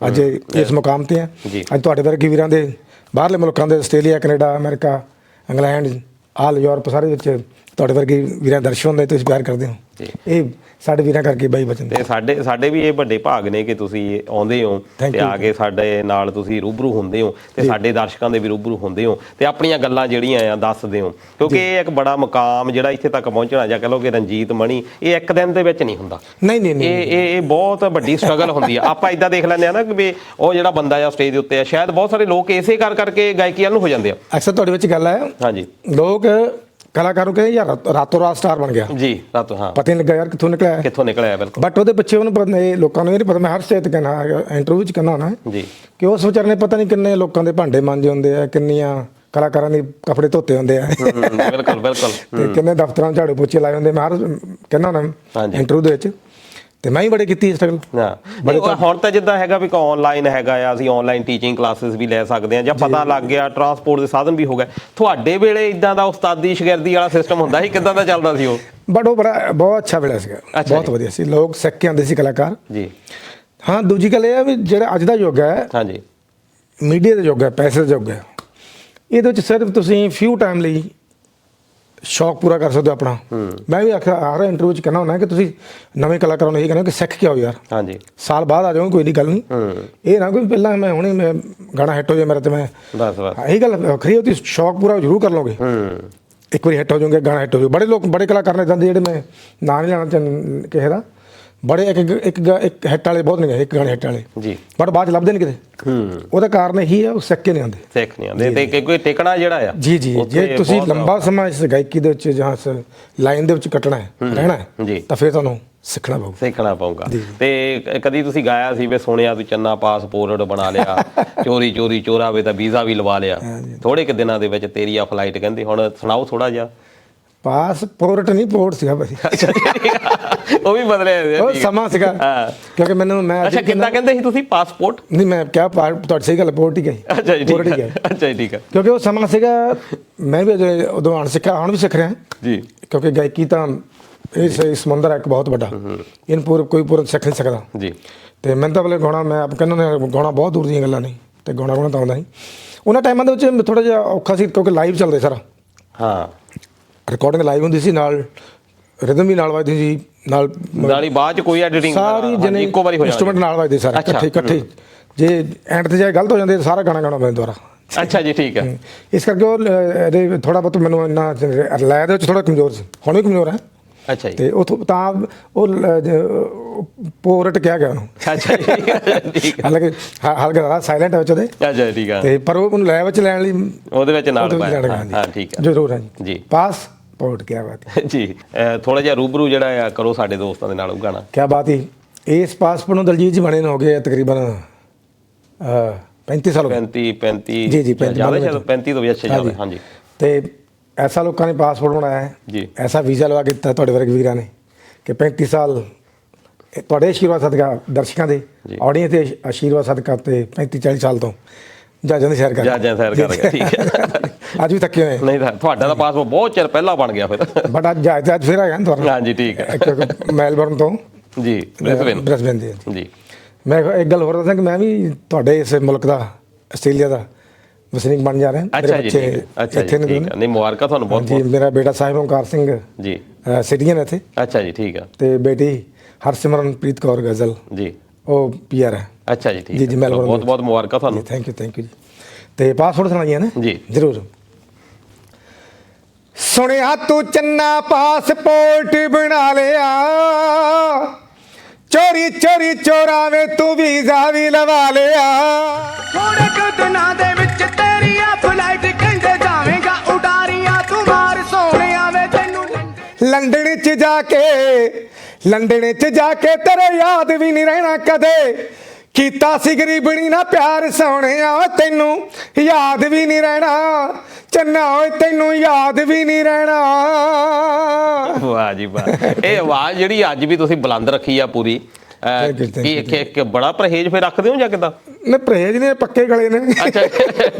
ਅੱਜ ਇਸ ਮੁਕਾਮ ਤੇ ਆ। ਅੱਜ ਤੁਹਾਡੇ ਵਰਗੇ ਵੀਰਾਂ ਦੇ ਬਾਹਰਲੇ ਮੁਲਕਾਂ ਦੇ Australia Canada America England all Europe ਸਾਰੇ ਵਿੱਚ ਤੁਹਾਡੇ ਵਰਗੇ ਵੀਰਾਂ ਦੇ ਦਰਸ਼ਨ ਹੁੰਦੇ ਤੁਸੀਂ ਪਿਆਰ ਕਰਦੇ ਹੋ। ਇਹ ਸਾਡੇ ਵੀਰਾਂ ਕਰਕੇ ਬਾਈ ਬਚਨ। ਤੇ ਸਾਡੇ ਸਾਡੇ ਵੀ ਇਹ ਵੱਡੇ ਭਾਗ ਨੇ ਕਿ ਤੁਸੀਂ ਆਉਂਦੇ ਹੋ ਤੇ. ਆ ਕੇ ਸਾਡੇ ਨਾਲ ਤੁਸੀਂ ਰੂਬਰੂ ਹੁੰਦੇ ਹੋ ਤੇ ਸਾਡੇ ਦਰਸ਼ਕਾਂ ਦੇ ਵੀ ਰੂਬਰੂ ਹੁੰਦੇ ਹੋ ਤੇ ਆਪਣੀਆਂ ਗੱਲਾਂ ਜਿਹੜੀਆਂ ਆ ਦੱਸਦੇ ਹੋ। ਕਿਉਂਕਿ ਇਹ ਇੱਕ ਬੜਾ ਮੁਕਾਮ ਜਿਹੜਾ ਇੱਥੇ ਤੱਕ ਪਹੁੰਚਣਾ ਜਾਂ ਕਹ ਲਓ ਕਿ ਰਣਜੀਤ ਮਣੀ ਇਹ ਇੱਕ ਦਿਨ ਦੇ ਵਿੱਚ ਨਹੀਂ ਹੁੰਦਾ। ਨਹੀਂ ਨਹੀਂ ਨਹੀਂ ਇਹ ਇਹ ਇਹ ਬਹੁਤ ਵੱਡੀ ਸਟਰਗਲ ਹੁੰਦੀ ਆ। ਆਪਾਂ ਇਦਾਂ ਦੇਖ ਲੈਂਦੇ ਆ ਨਾ ਕਿ ਵੀ ਉਹ ਜਿਹੜਾ ਬੰਦਾ ਆ ਸਟੇਜ ਦੇ ਉੱਤੇ ਆ ਸ਼ਾਇਦ ਬਹੁਤ ਸਾਰੇ ਲੋਕ ਇਸੇ ਕਰ ਕਰਕੇ ਗਾਇਕੀ ਵੱਲ ਨੂੰ ਹੋ ਜਾਂਦੇ ਆ। ਅਕਸਰ ਤੁਹਾਡੇ ਵਿੱਚ ਗੱਲ ਹੈ। ਹਾਂਜੀ। ਲੋਕ ਕਲਾਕਾਰ ਨੂੰ ਕਹਿੰਦੇ ਯਾਰ ਰਾਤ- ਰਾਤੋਂ ਸਟਾਰ ਬਣ ਗਿਆ। ਜੀ ਰਾਤ ਹਾਂ। ਪਤਾ ਨਹੀਂ ਲੱਗਾ ਯਾਰ ਕਿੱਥੋਂ ਨਿਕਲਿਆ। ਕਿੱਥੋਂ ਨਿਕਲਿਆ ਬਿਲਕੁਲ। ਬਟ ਉਹਦੇ ਪਿੱਛੇ ਉਹਨੂੰ ਪਤਾ ਨਹੀਂ ਲੋਕਾਂ ਨੂੰ ਇਹ ਨਹੀਂ ਪਤਾ ਮੈਂ ਹਰ ਸਟੇਜ ਤੇ ਕਹਿੰਦਾ ਇੰਟਰਵਿਊ ਚ ਕਹਿੰਦਾ ਹੁੰਦਾ ਜੀ। ਕਿ ਉਸ ਵਿਚਾਰੇ ਨੇ ਪਤਾ ਨਹੀਂ ਕਿੰਨੇ ਲੋਕਾਂ ਦੇ ਭਾਂਡੇ ਮਾਂਜੇ ਹੁੰਦੇ ਆ ਕਿੰਨੀਆਂ ਕਲਾਕਾਰਾਂ ਦੇ ਕੱਪੜੇ ਧੋਤੇ ਹੁੰਦੇ ਆ। ਬਿਲਕੁਲ ਬਿਲਕੁਲ। ਤੇ ਕਿੰਨੇ ਦਫ਼ਤਰਾਂ ਝਾੜੂ ਪੋਚੇ ਲਾਏ ਹੁੰਦੇ ਮੈਂ ਹਰ ਕਹਿੰਦਾ ਹੁੰਦਾ ਹਾਂਜੀ। ਇੰਟਰਵਿਊ ਦੇ ਵਿੱਚ। ਤੇ ਮੈਂ ਹੀ ਬੜੇ ਕੀਤੀ ਸਟਰਗਲ ਹਾਂ ਬੜੇ ਹੁਣ ਤਾਂ ਜਿੱਦਾਂ ਹੈਗਾ ਵੀ ਆਨਲਾਈਨ ਹੈਗਾ ਆ ਅਸੀਂ ਆਨਲਾਈਨ ਟੀਚਿੰਗ ਕਲਾਸਿਸ ਵੀ ਲੈ ਸਕਦੇ ਆ ਜਾਂ ਪਤਾ ਲੱਗ ਗਿਆ ਟਰਾਂਸਪੋਰਟ ਦੇ ਸਾਧਨ ਵੀ ਹੋ ਗਏ। ਤੁਹਾਡੇ ਵੇਲੇ ਇਦਾਂ ਦਾ ਉਸਤਾਦੀ ਸ਼ਾਗਿਰਦੀ ਵਾਲਾ ਸਿਸਟਮ ਹੁੰਦਾ ਸੀ ਕਿਦਾਂ ਦਾ ਚੱਲਦਾ ਸੀ ਉਹ? ਬਟ ਉਹ ਬੜਾ ਬਹੁਤ ਅੱਛਾ ਵੇਲਾ ਸੀਗਾ। ਬਹੁਤ। ਵਧੀਆ ਸੀ। ਲੋਕ ਸਿੱਖ ਕੇ ਆਉਂਦੇ ਸੀ ਕਲਾਕਾਰ। ਜੀ। ਹਾਂ ਦੂਜੀ ਗੱਲ ਇਹ ਹੈ ਵੀ ਜਿਹੜਾ ਅੱਜ ਦਾ ਯੁੱਗ ਹੈ ਹਾਂਜੀ। ਮੀਡੀਆ ਦਾ ਯੁੱਗ ਹੈ ਪੈਸੇ ਦਾ ਯੁੱਗ ਹੈ ਇਹਦੇ ਵਿੱਚ ਸਿਰਫ ਤੁਸੀਂ ਫਿਊ ਟਾਈਮ ਲਈ ਸ਼ੌਕ ਪੂਰਾ ਕਰ ਸਕਦੇ ਹੋ ਆਪਣਾ। ਮੈਂ ਵੀ ਆਖਿਆ ਹਰ ਇੰਟਰਵਿਊ ਚ ਕਹਿੰਦਾ ਹੁੰਦਾ ਕਿ ਤੁਸੀਂ ਨਵੇਂ ਕਲਾਕਾਰਾਂ ਨੂੰ ਇਹ ਕਹਿੰਦਾ ਕਿ ਸਿੱਖ ਕੇ ਆਓ ਯਾਰ। ਹਾਂਜੀ। ਸਾਲ ਬਾਅਦ ਆ ਜਾਓ ਕੋਈ ਨਹੀਂ ਗੱਲ ਨਹੀਂ ਇਹ ਨਾ ਕੋਈ ਪਹਿਲਾਂ ਮੈਂ ਹੁਣੇ ਮੈਂ ਗਾਣਾ ਹਿੱਟ ਹੋ ਜਾਏ ਮੇਰਾ ਤੇ ਮੈਂ ਬਸ ਬਸ। ਇਹੀ ਗੱਲ ਵੱਖਰੀ ਉਹਦੀ ਸ਼ੌਕ ਪੂਰਾ ਜ਼ਰੂਰ ਕਰ ਲਓਗੇ। ਹੂੰ। ਇੱਕ ਵਾਰੀ ਹਿੱਟ ਹੋ ਜਾਓਗੇ ਗਾਣਾ ਹਿੱਟ ਹੋ ਜਾਊ। ਬੜੇ ਲੋਕ ਬੜੇ ਕਲਾਕਾਰ ਨੇ ਇਦਾਂ ਦੇ ਜਿਹੜੇ ਮੈਂ ਨਾਂ ਨਹੀਂ ਲੈਣਾ ਚਾਹੁੰਦਾ ਕਿਸੇ ਦਾ। ਬੜੇ ਇੱਕ ਇੱਕ ਇੱਕ ਹਿੱਟ ਵਾਲੇ ਬਹੁਤ ਨਹੀਂ ਇੱਕ ਗਾਣੇ ਹਿੱਟ ਵਾਲੇ। ਜੀ। ਬਟ ਬਾਅਦ ਚ ਲੱਭਦੇ ਨਹੀਂ ਕਿਤੇ। ਹੂੰ। ਉਹਦਾ ਕਾਰਨ ਇਹੀ ਹੈ ਉਹ ਸਿੱਖ ਕੇ ਨਹੀਂ ਆਉਂਦੇ। ਸਿੱਖ ਨਹੀਂ ਆਉਂਦੇ। ਤੇ ਕੋਈ ਟਿਕਣਾ ਜਿਹੜਾ ਆ ਜੀ ਜੀ। ਜੇ ਤੁਸੀਂ ਲੰਬਾ ਸਮਾਂ ਇਸ ਗਾਇਕੀ ਦੇ ਵਿੱਚ ਜਾਂ ਇਸ ਲਾਈਨ ਦੇ ਵਿੱਚ ਕੱਟਣਾ ਹੈ ਰਹਿਣਾ ਹੈ। ਤਾਂ ਫਿਰ ਤੁਹਾਨੂੰ ਸਿੱਖਣਾ ਪਊਗਾ। ਸਿੱਖਣਾ ਪਊਗਾ। ਤੇ ਕਦੀ ਤੁਸੀਂ ਗਾਇਆ ਸੀ ਵੀ ਸੁਣਿਆ ਤੂੰ ਚੰਨਾ ਪਾਸਪੋਰਟ ਬਣਾ ਲਿਆ (laughs) ਚੋਰੀ ਚੋਰੀ ਚੋਰਾਵੇ ਤਾਂ ਵੀਜ਼ਾ ਵੀ ਲਵਾ ਲਿਆ। ਥੋੜੇ ਕਿ ਦਿਨਾਂ ਦੇ ਵਿੱਚ ਤੇਰੀ ਆ ਫਲਾਈਟ ਕਹਿੰਦੇ ਹੁਣ ਸੁਣਾਓ ਥੋੜਾ ਜਿਹਾ। ਪਾਸਪੋਰਟ ਨਹੀਂ ਪੋਰਟ ਸੀਗਾ ਭਾਈ। ਉਹ ਵੀ ਬਦਲਿਆ ਉਹ। ਸਮਾਂ ਸੀਗਾ। ਕਿਉਂਕਿ ਮੈਨੂੰ ਮੈਂ ਅੱਛਾ ਕਿੱਦਾਂ ਕਹਿੰਦੇ ਸੀ ਤੁਸੀਂ ਪਾਸਪੋਰਟ? ਨਹੀਂ ਮੈਂ ਕਿਹਾ ਤੁਹਾਡੀ ਸਹੀ ਗੱਲ ਪੋਰਟ ਹੀ ਗਈ ਅੱਛਾ ਜੀ ਪੋਰਟ ਹੀ ਅੱਛਾ ਜੀ ਠੀਕ ਹੈ। ਕਿਉਂਕਿ ਉਹ ਸਮਾਂ ਸੀਗਾ ਮੈਂ ਵੀ ਅਜੇ ਉਦੋਂ ਆਣ ਸਿੱਖਿਆ ਹੁਣ ਵੀ ਸਿੱਖ ਰਿਹਾ। ਜੀ। ਕਿਉਂਕਿ ਗਾਇਕੀ ਤਾਂ ਇਹ ਸ- ਸਮੁੰਦਰ ਹੈ ਇੱਕ ਬਹੁਤ ਵੱਡਾ। ਇਹਨੂੰ ਪੂਰ ਕੋਈ ਪੂਰਾ ਸਿੱਖ ਨਹੀਂ ਸਕਦਾ। ਜੀ। ਤੇ ਮੈਂ ਤਾਂ ਬਲੇ ਗਾਉਣਾ ਮੈਂ ਆਪ ਕਹਿੰਦਾ ਨੇ ਗਾਉਣਾ ਬਹੁਤ ਦੂਰ ਦੀਆਂ ਗੱਲਾਂ ਨਹੀਂ ਤੇ ਗਾਉਣਾ ਗਾਉਣਾ ਤਾਂ ਆਉਂਦਾ ਨਹੀਂ। ਉਹਨਾਂ ਟਾਈਮਾਂ ਦੇ ਵਿੱਚ ਥੋੜਾ ਜਿਹਾ ਔਖਾ ਸੀ ਕਿਉਂਕਿ ਲਾਈਵ ਚੱਲਦੇ ਸਾਰਾ। ਹਾਂ। ਰਿਕਾਰਡਿੰਗ ਲਾਈਵ ਹੁੰਦੀ ਸੀ ਨਾਲ ਰਿਦਮ ਵੀ ਨਾਲ ਵੱਜਦੀ ਸੀ ਨਾਲ ਨਾਲੀ ਬਾਅਦ ਚ ਕੋਈ ਐਡੀਟਿੰਗ ਸਾਰੀ ਜਨੇ ਇੱਕੋ ਵਾਰੀ ਹੋ ਜਾਣੀ ਇਨਸਟਰੂਮੈਂਟ ਨਾਲ ਵੱਜਦੇ ਸਾਰੇ ਇਕੱਠੇ ਇਕੱਠੇ। ਜੇ ਐਂਡ ਤੇ ਜਾਏ ਗਲਤ ਹੋ ਜਾਂਦੇ ਸਾਰਾ ਗਾਣਾ ਗਾਉਣਾ ਪੈਂਦਾ ਦੁਬਾਰਾ। ਅੱਛਾ ਜੀ ਠੀਕ ਹੈ। ਇਸ ਕਰਕੇ ਉਹ ਥੋੜਾ ਬਹੁਤ ਮੈਨੂੰ ਇੰਨਾ ਲੈ ਦੇ ਵਿੱਚ ਥੋੜਾ ਕਮਜ਼ੋਰ ਸੀ। ਹੁਣ ਵੀ ਕਮਜ਼ੋਰ ਹੈ। ਅੱਛਾ ਜੀ। ਤੇ ਉਥੋਂ ਤਾਂ ਉਹ ਜ- ਪੋਰਟ ਕਿਹਾ ਗਿਆ। ਉਹਨੂੰ ਅੱਛਾ ਜੀ। ਠੀਕ ਹੈ ਹਾਲਾਂਕਿ ਹਲਕਾ ਜ਼ਿਆਦਾ ਸਾਇਲੈਂਟ ਹੈ ਵਿੱਚ ਉਹਦੇ। ਅੱਛਾ ਜੀ, ਠੀਕ ਹੈ। ਤੇ ਪਰ ਉਹ ਉਹਨੂੰ ਲੈ ਵਿੱਚ ਲੈਣ ਲਈ ਉਹਦੇ ਵਿੱਚ ਨਾਲ ਪਾਇਆ ਹਾਂ, ਠੀਕ ਹੈ। ਜ਼ਰੂਰ ਹੈ ਜੀ। ਜੀ। ਪਾਸ ਪੋਰਟ ਕਿਆ ਬਾਤ ਹੈ। ਜੀ ਥੋੜਾ ਜਿਹਾ ਰੂਬਰੂ ਜਿਹੜਾ ਆ ਕਰੋ ਸਾਡੇ ਦੋਸਤਾਂ ਦੇ ਨਾਲ ਉਹ ਗਾਣਾ। ਕਿਆ ਬਾਤ ਹੈ। ਇਸ ਪਾਸਪੋਰਟ ਨੂੰ ਦਲਜੀਤ ਜੀ ਬਣੇ ਨੂੰ ਹੋ ਗਏ ਤਕਰੀਬਨ ਅ 35 ਸਾਲ ਹੋ ਗਏ। 35 35 ਜੀ, ਜੀ, 35 ਜ਼ਿਆਦਾ ਬਾਨਵੇਂ ਸ਼ਾਇਦ 35 ਤੋਂ ਵੀ ਅੱਛੇ ਜ਼ਿਆਦਾ ਹਾਂਜੀ। ਤੇ ਐਸਾ ਲੋਕਾਂ ਨੇ ਪਾਸਪੋਰਟ ਬਣਾਇਆ ਹੈ। ਜੀ। ਐਸਾ ਵੀਜ਼ਾ ਲਵਾ ਕੇ ਦਿੱਤਾ ਤੁਹਾਡੇ ਵਰਗੇ ਵੀਰਾਂ ਨੇ ਕਿ 35 ਸਾਲ ਤੁਹਾਡੇ ਆਸ਼ੀਰਵਾਦ ਸਦਕਾ ਦਰਸ਼ਕਾਂ ਦੇ। ਆਡੀਅנס ਦੇ ਆਸ਼ੀਰਵਾਦ ਸਦਕਾ ਤੇ 35 40 ਸਾਲ ਤੋਂ। ਜਹਾਜ਼ਾਂ ਦੀ ਸੈਰ ਕਰ ਜਹਾਜ਼ਾਂ ਸੈਰ ਕਰ ਰਹੇ, ਠੀਕ ਹੈ। (laughs) ਅੱਜ ਵੀ ਥੱਕੇ ਹੋਏ ਨਹੀਂ ਤਾਂ ਤੁਹਾਡਾ ਤਾਂ ਪਾਸਪੋਰਟ ਬਹੁਤ ਚਿਰ ਪਹਿਲਾਂ ਬਣ ਗਿਆ ਫਿਰ। ਬਟ ਅੱਜ ਜਹਾਜ਼ ਅੱਜ ਫਿਰ ਆ ਗਿਆ ਨਾ ਤੁਹਾਡਾ ਹਾਂਜੀ ਠੀਕ ਹੈ। ਕਿਉਂਕਿ ਮੈਲਬਰਨ ਤੋਂ। ਜੀ ਬ੍ਰਿਸਬੇਨ। ਬ੍ਰਿਸਬੇਨ ਦੇ ਜੀ। ਮੈਂ ਇੱਕ ਗੱਲ ਹੋਰ ਦੱਸਾਂ ਕਿ ਮੈਂ ਵੀ ਤੁਹਾਡੇ ਇਸ ਮੁਲਕ ਦਾ ਆਸਟ੍ਰੇਲੀਆ ਦਾ ਵਸਨੀਕ ਬਣ ਜਾ ਰਿਹਾ। ਮੇਰੇ ਅੱਛਾ ਜੀ ਹੈ। ਅੱਛਾ ਜੀ। ਹੈ। ਨਹੀਂ ਮੁਬਾਰਕਾਂ ਤੁਹਾਨੂੰ ਬਹੁਤ ਜੀ ਮੇਰਾ ਬੇਟਾ ਸਾਹਿਬ ਓਮਕਾਰ ਸਿੰਘ ਬਹੁਤ ਜੀ ਸਿਟੀਜ਼ਨ ਇੱਥੇ। ਅੱਛਾ ਜੀ ਠੀਕ ਹੈ। ਤੇ ਬੇਟੀ ਹਰਸਿਮਰਨਪ੍ਰੀਤ ਕੌਰ ਗਜ਼ਲ। ਜੀ। ਉਹ ਪੀਆਰ ਹੈ। ਅੱਛਾ ਜੀ ਠੀਕ ਜੀ, ਜੀ, ਮੈਲਬੌਰਨ ਬਹੁਤ ਬਹੁਤ ਮੁਬਾਰਕਾਂ ਤੁਹਾਨੂੰ। ਥੈਂਕ ਯੂ ਥੈਂਕ ਯੂ ਜੀ। ਤੇ ਪਾਸਪੋਰਟ ਸੁਣਾਈਏ ਨਾ? ਜੀ। ਜ਼ਰੂਰ। ਸੁਣਿਆ ਤੂੰ ਚੰਨਾ ਪਾਸਪੋਰਟ ਬਣਾ ਲਿਆ। ਚੋਰੀ ਚੋਰੀ ਚੋਰਾਵੇਂ ਤੂੰ ਵੀਜ਼ਾ ਵੀ ਲਵਾ ਲਿਆ। ਥੋੜੇ ਕੁ ਦਿਨਾਂ ਦੇ ਵਿੱਚ ਤੇਰੀ ਆ ਫਲਾਈਟ ਕਹਿੰਦੇ ਜਾਵੇਂਗਾ। ਉਡਾਰੀਆਂ ਤੂੰ ਮਾਰ ਸੋਹਣਿਆ ਵੇ ਤੈਨੂੰ ਲੰਡਨ ਚ ਜਾ ਕੇ ਲੰਡਨ ਚ ਜਾ ਕੇ ਤੇਰੇ ਯਾਦ ਵੀ ਨਹੀਂ ਰਹਿਣਾ ਕਦੇ। ਕੀਤਾ ਸੀ ਗਰੀਬਣੀ ਨਾ ਪਿਆਰ ਸੋਹਣਿਆ ਓਏ ਤੈਨੂੰ, ਯਾਦ ਵੀ ਨਹੀਂ ਰਹਿਣਾ। ਚੰਨਾ ਓਏ ਤੈਨੂੰ ਯਾਦ ਵੀ ਨਹੀਂ ਰਹਿਣਾ। ਵਾਹ ਜੀ ਵਾਹ। ਇਹ ਆਵਾਜ਼ ਜਿਹੜੀ ਅੱਜ ਵੀ ਤੁਸੀਂ ਬੁਲੰਦ ਰੱਖੀ ਆ ਪੂਰੀ ਕੀ ਕਿ ਕਿ ਬੜਾ ਪਰਹੇਜ ਫਿਰ ਰੱਖਦੇ ਹੋ ਜਾਂ ਕਿਦਾਂ? ਨੇ ਪਰਹੇਜ ਨੇ ਪੱਕੇ ਗਲੇ ਨੇ। ਅੱਛਾ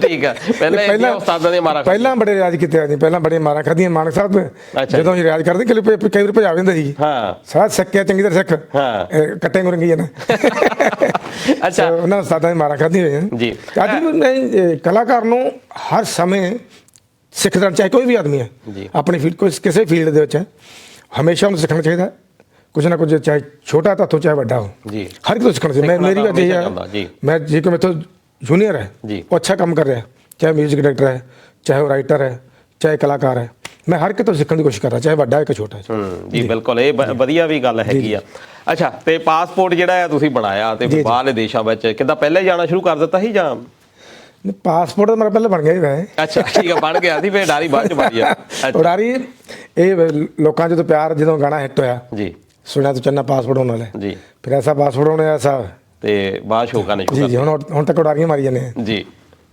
ਠੀਕ ਆ। ਪਹਿਲਾਂ ਇਹ ਉਸਤਾਦਾਂ ਦੇ ਮਾਰਾ ਪਹਿਲਾਂ ਬੜੇ ਰਿਆਜ਼ ਕੀਤੇ ਆ ਜੀ ਪਹਿਲਾਂ ਬੜੇ ਮਾਰਾਂ ਖਾਧੀਆਂ ਮਾਨਕ ਸਾਹਿਬ। ਜਦੋਂ ਅਸੀਂ ਰਿਆਜ਼ ਕਰਦੇ ਕਿ ਕਈ ਵਾਰ ਭਜਾ ਦਿੰਦੇ ਸੀ। ਹਾਂ। ਸਾਰਾ ਸਿੱਕਿਆ ਚੰਗੀ ਤਰ੍ਹਾਂ ਸਿੱਖ। ਹਾਂ। ਕੱਟੇ ਗੁਰੰਗੀ ਨਾ। ਅੱਛਾ। ਉਹਨਾਂ ਉਸਤਾਦਾਂ ਦੀ ਮਾਰਾਂ ਖਾਧੀ ਹੋਈਆਂ। ਜੀ। ਅੱਜ ਵੀ ਕਲਾਕਾਰ ਨੂੰ ਹਰ ਸਮੇਂ ਸਿੱਖਦਾ ਚਾਹੇ ਕੋਈ ਵੀ ਆਦਮੀ ਹੈ। ਆਪਣੀ ਫੀਲਡ ਕੋਈ ਕਿਸੇ ਫੀਲਡ ਦੇ ਵਿੱਚ ਹੈ ਹਮੇਸ਼ਾ ਉਹਨੂੰ ਸਿੱਖਣਾ ਚਾਹੀਦਾ। ਕੁਝ ਨਾ ਕੁਝ ਚਾਹੇ ਛੋਟਾ ਤਾਂ ਚਾਹੇ ਵੱਡਾ ਹੋ ਜੀ। ਹਰ ਇੱਕ ਤੋਂ ਸਿੱਖਣਾ ਚਾਹੀਦਾ ਮੈਂ ਮੇਰੀ ਤਾਂ ਗੱਲ ਇਹ ਹੈ। ਮੈਂ ਜੇ। ਕੋਈ ਮੇਥੋਂ ਜੂਨੀਅਰ ਹੈ। ਉਹ ਅੱਛਾ ਕੰਮ ਕਰ ਰਿਹਾ ਚਾਹੇ 뮤직 ਡਾਇਰੈਕਟਰ ਹੈ ਚਾਹੇ ਉਹ ਰਾਈਟਰ ਹੈ ਚਾਹੇ ਕਲਾਕਾਰ ਹੈ। ਮੈਂ ਹਰ ਇੱਕ ਤੋਂ ਸਿੱਖਣ ਦੀ ਕੋਸ਼ਿਸ਼ ਕਰ ਰਿਹਾ ਚਾਹੇ ਵੱਡਾ ਹੈ ਕਿ ਛੋਟਾ ਹੈ ਹੂੰ ਜੀ ਬਿਲਕੁਲ ਇਹ ਵਧੀਆ ਵੀ ਗੱਲ ਹੈਗੀ ਆ। ਅੱਛਾ ਤੇ ਪਾਸਪੋਰਟ ਜਿਹੜਾ ਆ ਤੁਸੀਂ ਬਣਾਇਆ ਤੇ। ਬਾਹਰਲੇ ਦੇਸ਼ਾਂ ਵਿੱਚ ਕਿੱਦਾਂ ਪਹਿਲੇ ਜਾਣਾ ਸ਼ੁਰੂ ਕਰ ਦਿੱਤਾ ਸੀ ਜਾਂ? ਪਾਸਪੋਰਟ ਤਾਂ ਮੇਰਾ ਪਹਿਲਾਂ ਬਣ ਗਿਆ ਹੀ ਵੈ ਅੱਛਾ ਠੀਕ ਆ ਬਣ ਗਿਆ ਸੀ ਫੇਰ ਡਾਰੀ ਬਾਅਦ ਚ ਬਣੀ ਆ ਅੱਛਾ (laughs) ਉਡਾਰੀ ਇਹ ਲੋਕਾਂ ਜਦੋਂ ਪਿਆਰ ਜਦੋਂ ਗਾਣਾ ਹਿੱਟ ਹੋਇਆ ਜੀ। ਸੁਣਿਆ ਤਾਂ ਚੰਨਾ ਪਾਸਪੋਰਟ ਹੋਣ ਵਾਲਾ ਹੈ। ਜੀ। ਫਿਰ ਐਸਾ ਪਾਸਪੋਰਟ ਹੋਣਾ ਐਸਾ। ਤੇ ਬਾਅਦ ਸ਼ੋਕਾਂ ਨੇ ਜੀ ਜੀ ਹੁਣ ਹੁਣ ਤੱਕ ਉਡਾਰੀਆਂ ਮਾਰੀ ਜਾਂਦੇ ਆ। ਜੀ।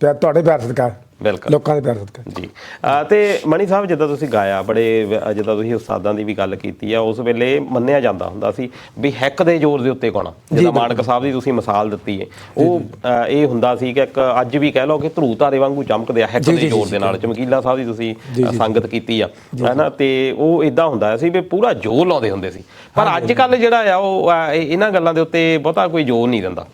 ਪਿਆਰ ਤੁਹਾਡੇ ਪਿਆਰ ਸਤਿਕਾਰ ਬਿਲਕੁਲ। ਲੋਕਾਂ ਦੇ ਪਿਆਰ ਸਤਿਕਾਰ ਜੀ। ਅਹ ਤੇ ਮਣੀ ਸਾਹਿਬ ਜਿੱਦਾਂ ਤੁਸੀਂ ਗਾਇਆ ਬੜੇ ਵ- ਜਿੱਦਾਂ ਤੁਸੀਂ ਉਸਤਾਦਾਂ ਦੀ ਵੀ ਗੱਲ ਕੀਤੀ ਆ ਉਸ ਵੇਲੇ ਮੰਨਿਆ ਜਾਂਦਾ ਹੁੰਦਾ ਸੀ ਵੀ ਹੈਕ ਦੇ ਜ਼ੋਰ ਦੇ ਉੱਤੇ ਗਾਉਣਾ ਜਿੱਦਾਂ ਮਾਨਕ ਸਾਹਿਬ ਦੀ ਤੁਸੀਂ ਮਿਸਾਲ ਦਿੱਤੀ ਹੈ ਉਹ ਅਹ, ਇਹ ਹੁੰਦਾ ਸੀ ਕਿ ਇੱਕ ਅੱਜ ਵੀ ਕਹਿ ਲਓ ਕਿ ਧਰੂ ਤਾਰੇ ਵਾਂਗੂ ਚਮਕਦੇ ਆ ਹੈਕ ਜੀ, ਦੇ ਜੀ, ਜ਼ੋਰ ਦੇ ਨਾਲ। ਚਮਕੀਲਾ ਸਾਹਿਬ ਦੀ ਤੁਸੀਂ ਅਹ। ਸੰਗਤ ਕੀਤੀ ਆ। ਹੈਨਾ ਤੇ ਉਹ ਇਦਾਂ ਹੁੰਦਾ ਸੀ ਵੀ ਪੂਰਾ ਜ਼ੋਰ ਲਾਉਂਦੇ ਹੁੰਦੇ ਸੀ। ਪਰ ਅੱਜ ਕੱਲ ਜਿਹੜਾ ਆ ਉਹ ਅਹ, ਇਹ- ਇਹਨਾਂ ਗੱਲਾਂ ਦੇ ਉੱਤੇ ਬਹੁਤਾ ਕੋਈ ਜ਼ੋਰ ਨਹੀਂ ਦਿੰਦਾ।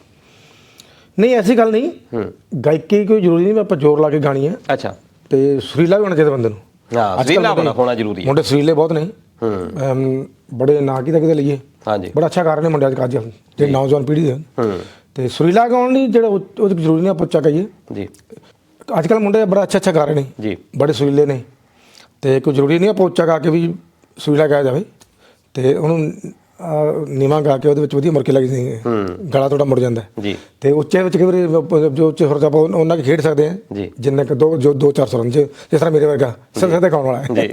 ਨਹੀਂ ਐਸੀ ਗੱਲ ਨਹੀਂ। ਹੂੰ। ਗਾਇਕੀ ਕੋਈ ਜ਼ਰੂਰੀ ਨਹੀਂ ਵੀ ਆਪਾਂ ਜ਼ੋਰ ਲਾ ਕੇ ਗਾਣੀ ਹੈ। ਅੱਛਾ। ਤੇ ਸੁਰੀਲਾ ਵੀ ਹੋਣਾ ਚਾਹੀਦਾ ਬੰਦੇ ਨੂੰ। ਹਾਂ ਜ਼ੀਲਾ ਮੁੰਡੇ- ਹੋਣਾ ਜ਼ਰੂਰੀ ਹੈ। ਮੁੰਡੇ ਸੁਰੀਲੇ ਬਹੁਤ ਨੇ। ਹੂੰ। ਬੜੇ ਨਾਂ ਕਿਤੇ ਕਿਤੇ ਲਈਏ। ਹਾਂਜੀ। ਬੜਾ ਅੱਛਾ ਕਰ ਰਹੇ ਨੇ ਮੁੰਡੇ ਅੱਜ ਕੱਲ੍ਹ ਜਿਹੜੇ ਨੌਜਵਾਨ ਪੀੜ੍ਹੀ ਦੇ। ਹੂੰ। ਤੇ ਸੁਰੀਲਾ ਗਾਉਣ ਲਈ ਜਿਹੜਾ ਉਹ ਜ਼ਰੂਰੀ ਨਹੀਂ ਆਪਾਂ ਉੱਚਾ ਕਹੀਏ। ਜੀ। ਅੱਜ ਕੱਲ੍ਹ ਮੁੰਡੇ ਬੜਾ ਅੱਛਾ ਅੱਛਾ ਗਾ ਰਹੇ ਨੇ। ਜੀ। ਬੜੇ ਸੁਰੀਲੇ ਨੇ। ਤੇ ਕੋਈ ਜ਼ਰੂਰੀ ਨਹੀਂ ਆਪਾਂ ਉੱਚਾ ਗਾ ਕੇ ਵੀ ਸੁਰੀਲਾ ਗਾਇਆ ਜਾਵੇ। ਤੇ ਉਹਨੂੰ ਨੀਵਾਂ ਗਾ ਕੇ ਉਹਦੇ ਵਿੱਚ ਵਧੀਆ ਮੁਰਕੇ ਲੱਗ ਜਾਂਦੇ ਗਲਾ ਥੋੜਾ ਮੁੜ ਜਾਂਦਾ। ਜੀ। ਤੇ ਉੱਚੇ ਵਿੱਚ ਕਈ ਵਾਰੀ ਜੋ ਉੱਚੇ ਸੁਰ ਚ ਆਪਾਂ ਉਹਨਾਂ ਕੇ ਖੇਡ ਸਕਦੇ ਜੀ। ਜਿੰਨੇ ਕ ਦੋ ਜੋ ਦੋ ਚਾਰ ਸੁਰਾਂ ਚ ਜਿਸ ਤਰ੍ਹਾਂ ਮੇਰੇ ਵਰਗਾ ਸਿਰ ਤੇ ਗਾਉਣ ਵਾਲਾ ਜੀ।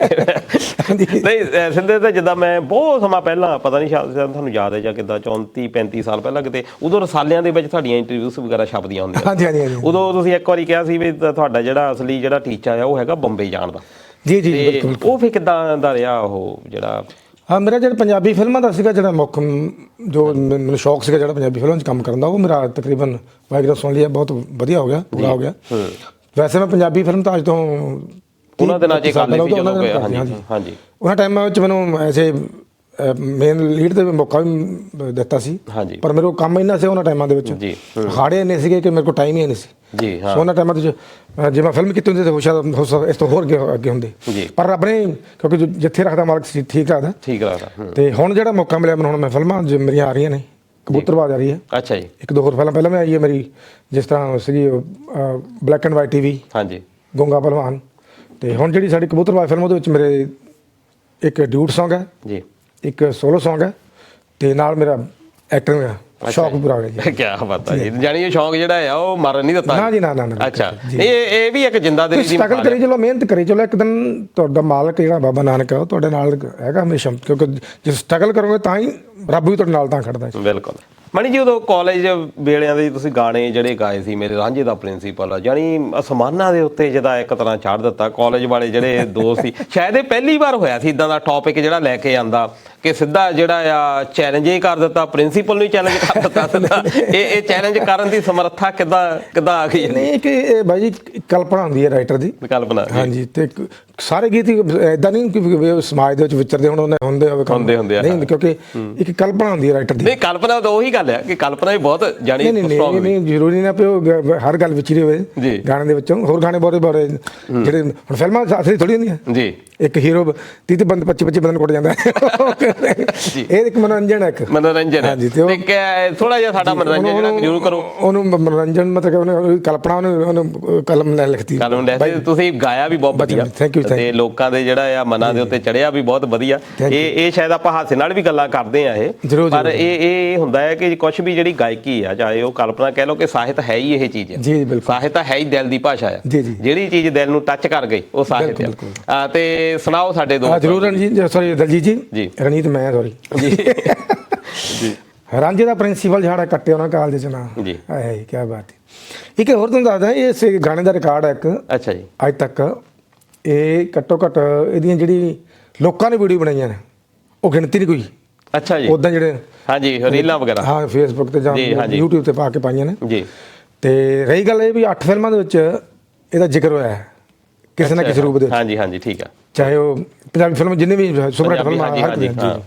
ਨਹੀਂ ਸਿੰਧੇ ਤੇ ਜਿੱਦਾਂ ਮੈਂ ਬਹੁਤ ਸਮਾਂ ਪਹਿਲਾਂ ਪਤਾ ਨਹੀਂ ਸ਼ਾਇਦ ਤੁਹਾਨੂੰ ਯਾਦ ਹੈ ਜਾਂ ਕਿੱਦਾਂ 34 35 ਸਾਲ ਪਹਿਲਾਂ ਕਿਤੇ ਉਦੋਂ ਰਸਾਲਿਆਂ ਦੇ ਵਿੱਚ ਤੁਹਾਡੀਆਂ ਇੰਟਰਵਿਊਸ ਵਗੈਰਾ ਛਪਦੀਆਂ ਹੁੰਦੀਆਂ ਹਾਂਜੀ ਹਾਂਜੀ ਉਦੋਂ ਤੁਸੀਂ ਇੱਕ ਵਾਰੀ ਕਿਹਾ ਸੀ ਵੀ ਤੁਹਾਡਾ ਜਿਹੜਾ ਅਸਲੀ ਜਿਹੜਾ ਟੀਚਾ ਆ ਉਹ ਹੈਗਾ ਬੰਬਈ ਜਾਣ ਦਾ। ਜੀ ਜੀ ਬਿਲਕੁਲ। ਉਹ ਫਿਰ ਕਿੱਦਾਂ ਦਾ ਰਿਹਾ ਉਹ ਜਿਹੜਾ ਹਾਂ ਮੇਰਾ ਜਿਹੜਾ ਪੰਜਾਬੀ ਫਿਲਮਾਂ ਦਾ ਸੀਗਾ ਜਿਹੜਾ ਮੁੱਖ ਜੋ ਮੈਨੂੰ ਸ਼ੌਕ ਸੀਗਾ ਜਿਹੜਾ ਪੰਜਾਬੀ ਫਿਲਮਾਂ 'ਚ ਕੰਮ ਕਰਨ ਦਾ ਉਹ ਮੇਰਾ ਤਕਰੀਬਨ ਵਾਹਿਗੁਰੂ ਸੁਣ ਲਿਆ ਬਹੁਤ ਵਧੀਆ ਹੋ ਗਿਆ ਪੂਰਾ ਹੋ ਗਿਆ। ਵੈਸੇ ਮੈਂ ਪੰਜਾਬੀ ਫਿਲਮ ਤਾਂ ਅੱਜ ਤੋਂ ਉਹਨਾਂ ਦਿਨਾਂ 'ਚ ਇਹ ਗੱਲ ਸੀ ਜਦੋਂ ਹਾਂਜੀ। ਉਹਨਾਂ ਟਾਈਮਾਂ ਵਿੱਚ ਮੈਨੂੰ ਐਸੇ ਮੇਨ ਲੀਡ ਦੇ ਮੌਕਾ ਵੀ ਦਿੱਤਾ ਸੀ। ਹਾਂਜੀ। ਪਰ ਮੇਰੇ ਕੋਲ ਕੰਮ ਇੰਨਾ ਸੀ ਉਹਨਾਂ ਟਾਈਮਾਂ ਦੇ ਵਿੱਚ। ਜੀ, ਹਾੜੇ ਇੰਨੇ ਸੀਗੇ ਕਿ ਮੇਰੇ ਕੋਲ ਟਾਈਮ ਹੀ ਨਹੀਂ ਸੀ। ਜੀ ਹਾਂ। ਸੋ ਉਹਨਾਂ ਟਾਈਮਾਂ ਦੇ ਵਿੱਚ, ਅ, ਜੇ ਮੈਂ ਫਿਲਮ ਕੀਤੀ ਹੁੰਦੀ ਤਾਂ ਸ਼ਾਇਦ ਹੋ ਸਕਦਾ ਇਸ ਤੋਂ ਹੋਰ ਅੱਗੇ ਹੁੰਦੇ। ਜੀ। ਪਰ ਰੱਬ ਨੇ ਕਿਉਂਕਿ ਜਿੱਥੇ ਰੱਖਦਾ ਮਾਲਕ ਸੀ ਠੀਕ ਰੱਖਦਾ। ਠੀਕ ਹੂੰ। ਤੇ ਹੁਣ ਜਿਹੜਾ ਮੌਕਾ ਮਿਲਿਆ ਮੈਨੂੰ ਹੁਣ ਮੈਂ ਫਿਲਮਾਂ ਜੋ ਮੇਰੀਆਂ ਆ ਰਹੀਆਂ ਨੇ ਕਬੂਤਰਬਾਜ਼ ਆ ਰਹੀ ਹੈ। ਅੱਛਾ ਜੀ। ਇੱਕ ਦੋ ਹੋਰ ਫਿਲਮ ਪਹਿਲਾਂ ਮੈਂ ਆਈ ਹੈ ਮੇਰੀ ਜਿਸ ਤਰ੍ਹਾਂ ਸੀਗੀ ਬਲੈਕ ਐਂਡ ਵਾਈਟ ਟੀਵੀ ਹਾਂਜੀ। ਗੋਂਗਾ ਪਹਿਲਵਾਨ ਤੇ ਹੁਣ ਜਿਹੜੀ ਸਾਡੀ ਕਬੂਤਰਬਾਜ਼ ਫਿਲਮ ਉਹਦੇ ਵਿੱਚ ਮੇਰੇ ਇੱਕ ਡਿਊਟ Song ਹੈ। ਜੀ। ਇੱਕ ਸੋਲੋ Song ਹੈ ਤੇ ਨਾਲ ਮੇਰਾ ਐਕਟਿੰਗ ਦਾ ਸ਼ੌਕ ਪੂਰਾ ਹੋ ਗਿਆ ਜੀ। ਕੀ ਬਾਤ ਹੈ ਜੀ। ਜਾਨੀ ਇਹ ਸ਼ੌਂਕ ਜਿਹੜਾ ਆ ਉਹ ਮਰਨ ਨਹੀਂ ਦਿੱਤਾ। ਨਾ ਜੀ ਨਾ ਨਾ ਅੱਛਾ। ਇਹ ਇਹ ਵੀ ਇੱਕ ਜਿੰਦਾ ਦਿਲੀ ਦੀ ਸਟਰਗਲ ਕਰੀ ਚਲੋ ਮਿਹਨਤ ਕਰੀ ਚਲੋ ਇੱਕ ਦਿਨ ਤੁਹਾਡਾ ਮਾਲਕ ਜਿਹੜਾ ਬਾਬਾ ਨਾਨਕ ਹੈ ਉਹ ਤੁਹਾਡੇ ਨਾਲ ਹੈਗਾ ਹਮੇਸ਼ਾ ਕਿਉਂਕਿ ਜੇ ਸਟਰਗਲ ਕਰੋਗੇ ਤਾਂ ਹੀ ਰੱਬ ਵੀ ਤੁਹਾਡੇ ਨਾਲ ਤਾਂ ਖੜਦਾ ਹੈ। ਬਿਲਕੁਲ। ਮਣੀ ਜੀ ਉਦੋਂ ਕਾਲਜ ਵੇਲਿਆਂ ਦੇ ਤੁਸੀਂ ਗਾਣੇ ਜਿਹੜੇ ਗਾਏ ਸੀ ਮੇਰੇ ਰਾਂਝੇ ਦਾ ਪ੍ਰਿੰਸੀਪਲ ਆ ਜਾਨੀ ਅਸਮਾਨਾਂ ਦੇ ਉੱਤੇ ਜਿਹਦਾ ਇੱਕ ਤਰ੍ਹਾਂ ਛੱਡ ਦਿੱਤਾ ਕਾਲਜ ਵਾਲੇ ਜਿਹੜੇ ਦੋਸਤ ਸੀ (laughs) ਸ਼ਾਇਦ ਇਹ ਪਹਿਲੀ ਵਾਰ ਹੋਇਆ ਸੀ ਇਦਾਂ ਦਾ ਟੌਪਿਕ ਜਿਹੜਾ ਲੈ ਕੇ ਆਂਦਾ। ਕਿ ਸਿੱਧਾ ਜਿਹੜਾ ਆ ਚੈਲੰਜ ਹੀ ਕਰ ਦਿੱਤਾ ਪ੍ਰਿੰਸੀਪਲ ਨੂੰ ਚੈਲੰਜ ਕਰ ਦਿੱਤਾ ਸਿੱਧਾ। ਇਹ ਇਹ ਚੈਲੰਜ ਕਰਨ ਦੀ ਸਮਰੱਥਾ ਕਿੱਦਾਂ ਕਿੱਦਾਂ ਆ ਗਈ ਨਹੀਂ ਕਿ ਇਹ ਬਾਈ ਜੀ ਕਲਪਨਾ ਹੁੰਦੀ ਹੈ ਰਾਈਟਰ ਦੀ। ਕਲਪਨਾ। ਹਾਂਜੀ ਤੇ ਸਾਰੇ ਗੀਤ ਇਦਾਂ ਨਹੀਂ ਕਿ ਸਮਾਜ ਦੇ ਵਿੱਚ ਵਿਚਰਦੇ ਹੁਣ ਉਹਨੇ ਹੁੰਦੇ ਹੋਵੇ। ਹੁੰਦੇ ਹੁੰਦੇ। ਨਹੀਂ ਕਿਉਂਕਿ ਇੱਕ ਕਲਪਨਾ ਹੁੰਦੀ ਹੈ ਰਾਈਟਰ ਦੀ। ਨਹੀਂ ਕਲਪਨਾ ਤਾਂ ਉਹੀ ਗੱਲ ਹੈ ਕਿ ਕਲਪਨਾ ਵੀ ਬਹੁਤ ਜਾਨੀ ਨਹੀਂ ਨਹੀਂ ਜ਼ਰੂਰੀ ਨਾ ਪਿਓ ਹਰ ਗੱਲ ਵਿਚਰੀ ਹੋਵੇ। ਗਾਣੇ ਦੇ ਵਿੱਚੋਂ। ਹੋਰ ਗਾਣੇ ਬਹੁਤ ਬੜੇ ਜਿਹੜੇ ਹੁਣ ਫਿਲਮਾਂ ਅਸਲੀ ਥੋੜੀ ਹੁੰਦੀਆਂ। ਜੀ। ਇੱਕ ਹੀਰੋ 30 ਬੰਦ 25 25 ਬੰਦੇ ਨੂੰ ਕੁੱਟ ਜਾਂਦਾ। ਹੈ। ਇਹ ਇੱਕ ਮਨੋਰੰਜਨ ਹੈ ਇੱਕ। ਮਨੋਰੰਜਨ ਹੈ। ਹਾਂਜੀ, ਤੇ ਤੇ ਥੋੜਾ ਜਿਹਾ ਸਾਡਾ ਮਨੋਰੰਜਨ ਜਿਹੜਾ ਜ਼ਰੂਰ ਕਰੋ। ਉਹਨੂੰ ਮਨੋਰੰਜਨ ਮਤਲਬ ਉਹਨੇ ਕਲਪਨਾ ਉਹਨੇ ਕਲਮ ਨਾਲ ਲਿਖਤੀ। ਕੱਲ ਨੂੰ ਵੈਸੇ ਤੁਸੀਂ ਗਾਇਆ ਵੀ ਬਹੁਤ ਵਧੀਆ। ਤੇ ਲੋਕਾਂ ਦੇ ਜਿਹੜਾ ਆ ਮਨਾਂ ਦੇ ਉੱਤੇ ਚੜਿਆ ਵੀ ਬਹੁਤ ਵਧੀਆ। ਇਹ ਇਹ ਸ਼ਾਇਦ ਆਪਾਂ ਹਾਸੇ ਨਾਲ ਵੀ ਗੱਲਾਂ ਕਰਦੇ ਆ ਇਹ। ਪਰ। ਇਹ ਇਹ ਹੁੰਦਾ ਹੈ ਕਿ ਕੁਝ ਵੀ ਜਿਹੜੀ ਗਾਇਕੀ ਆ ਚਾਹੇ ਉਹ ਕਲਪਨਾ ਕਹਿ ਲਓ ਕਿ ਸਾਹਿਤ ਹੈ ਹੀ ਇਹ ਚੀਜ਼ ਹੈ ਜੀ, ਬਿਲਕੁਲ। ਸਾਹਿਤ ਹੈ ਹੀ ਦਿਲ ਦੀ ਭਾਸ਼ਾ ਜੀ। ਜਿਹੜੀ ਚੀਜ਼ ਦਿਲ ਨੂੰ ਟੱਚ ਕਰ ਗਈ ਉਹ ਸਾਹਿਤ ਆ। ਆ, ਤੇ ਸੁਣਾਓ ਸਾਡੇ ਦੋ ਹਾਂ ਜ਼ਰੂਰ ਰਣਜੀਤ ਸੌਰੀ ਦਲਜੀਤ ਜੀ। ਜੀ। ਰਣਜੀਤ ਮੈਂ ਸੌਰੀ ਜੀ। ਜੀ (laughs) ਰਾਂਝੇ ਦਾ ਪ੍ਰਿੰਸੀਪਲ ਜਿਹੜਾ ਕੱਟੇ ਉਹਨਾਂ ਕਾਲਜ ਚ ਨਾ। ਜੀ। ਕੀ ਬਾਤ ਹੈ। ਇੱਕ ਹੋਰ ਤੁਹਾਨੂੰ ਦੱਸਦਾ ਇਸ ਗਾਣੇ ਦਾ ਰਿਕਾਰਡ ਹੈ ਇੱਕ। ਅੱਛਾ ਜੀ। ਅੱਜ ਤੱਕ ਇਹ ਘੱਟੋ ਘੱਟ ਇਹਦੀਆਂ ਜਿਹੜੀ ਲੋਕਾਂ ਨੇ ਵੀਡੀਓ ਬਣਾਈਆਂ ਨੇ ਉਹ ਗਿਣਤੀ ਨਹੀਂ ਕੋਈ। ਅੱਛਾ ਜੀ। ਉਦਾਂ ਜਿਹੜੇ ਹਾਂਜੀ ਰੀਲਾਂ ਵਗੈਰਾ। ਹਾਂ ਫੇਸਬੁੱਕ ਤੇ ਜਾਂ। YouTube ਤੇ ਪਾ ਕੇ ਪਾਈਆਂ ਨੇ। ਜੀ। ਤੇ ਰਹੀ ਗੱਲ ਇਹ ਵੀ 8 ਫਿਲਮਾਂ ਦੇ ਵਿੱਚ ਇਹਦਾ ਜ਼ਿਕਰ ਹੋਇਆ ਹੈ। ਕਿਸੇ ਨਾ ਕਿਸੇ ਰੂਪ ਦੇ ਵਿੱਚ। ਹਾਂਜੀ ਹਾਂਜੀ ਠੀਕ ਆ। ਚਾਹੇ ਉਹ ਪੰਜਾਬੀ ਫਿਲਮ ਜਿੰਨੇ ਵੀ ਸੁਪਰ ਹਿੱਟ ਪੰਜਾਬੀ, ਫਿਲਮਾਂ ਹਰ ਹਾਂਜੀ, ਹਾਂ।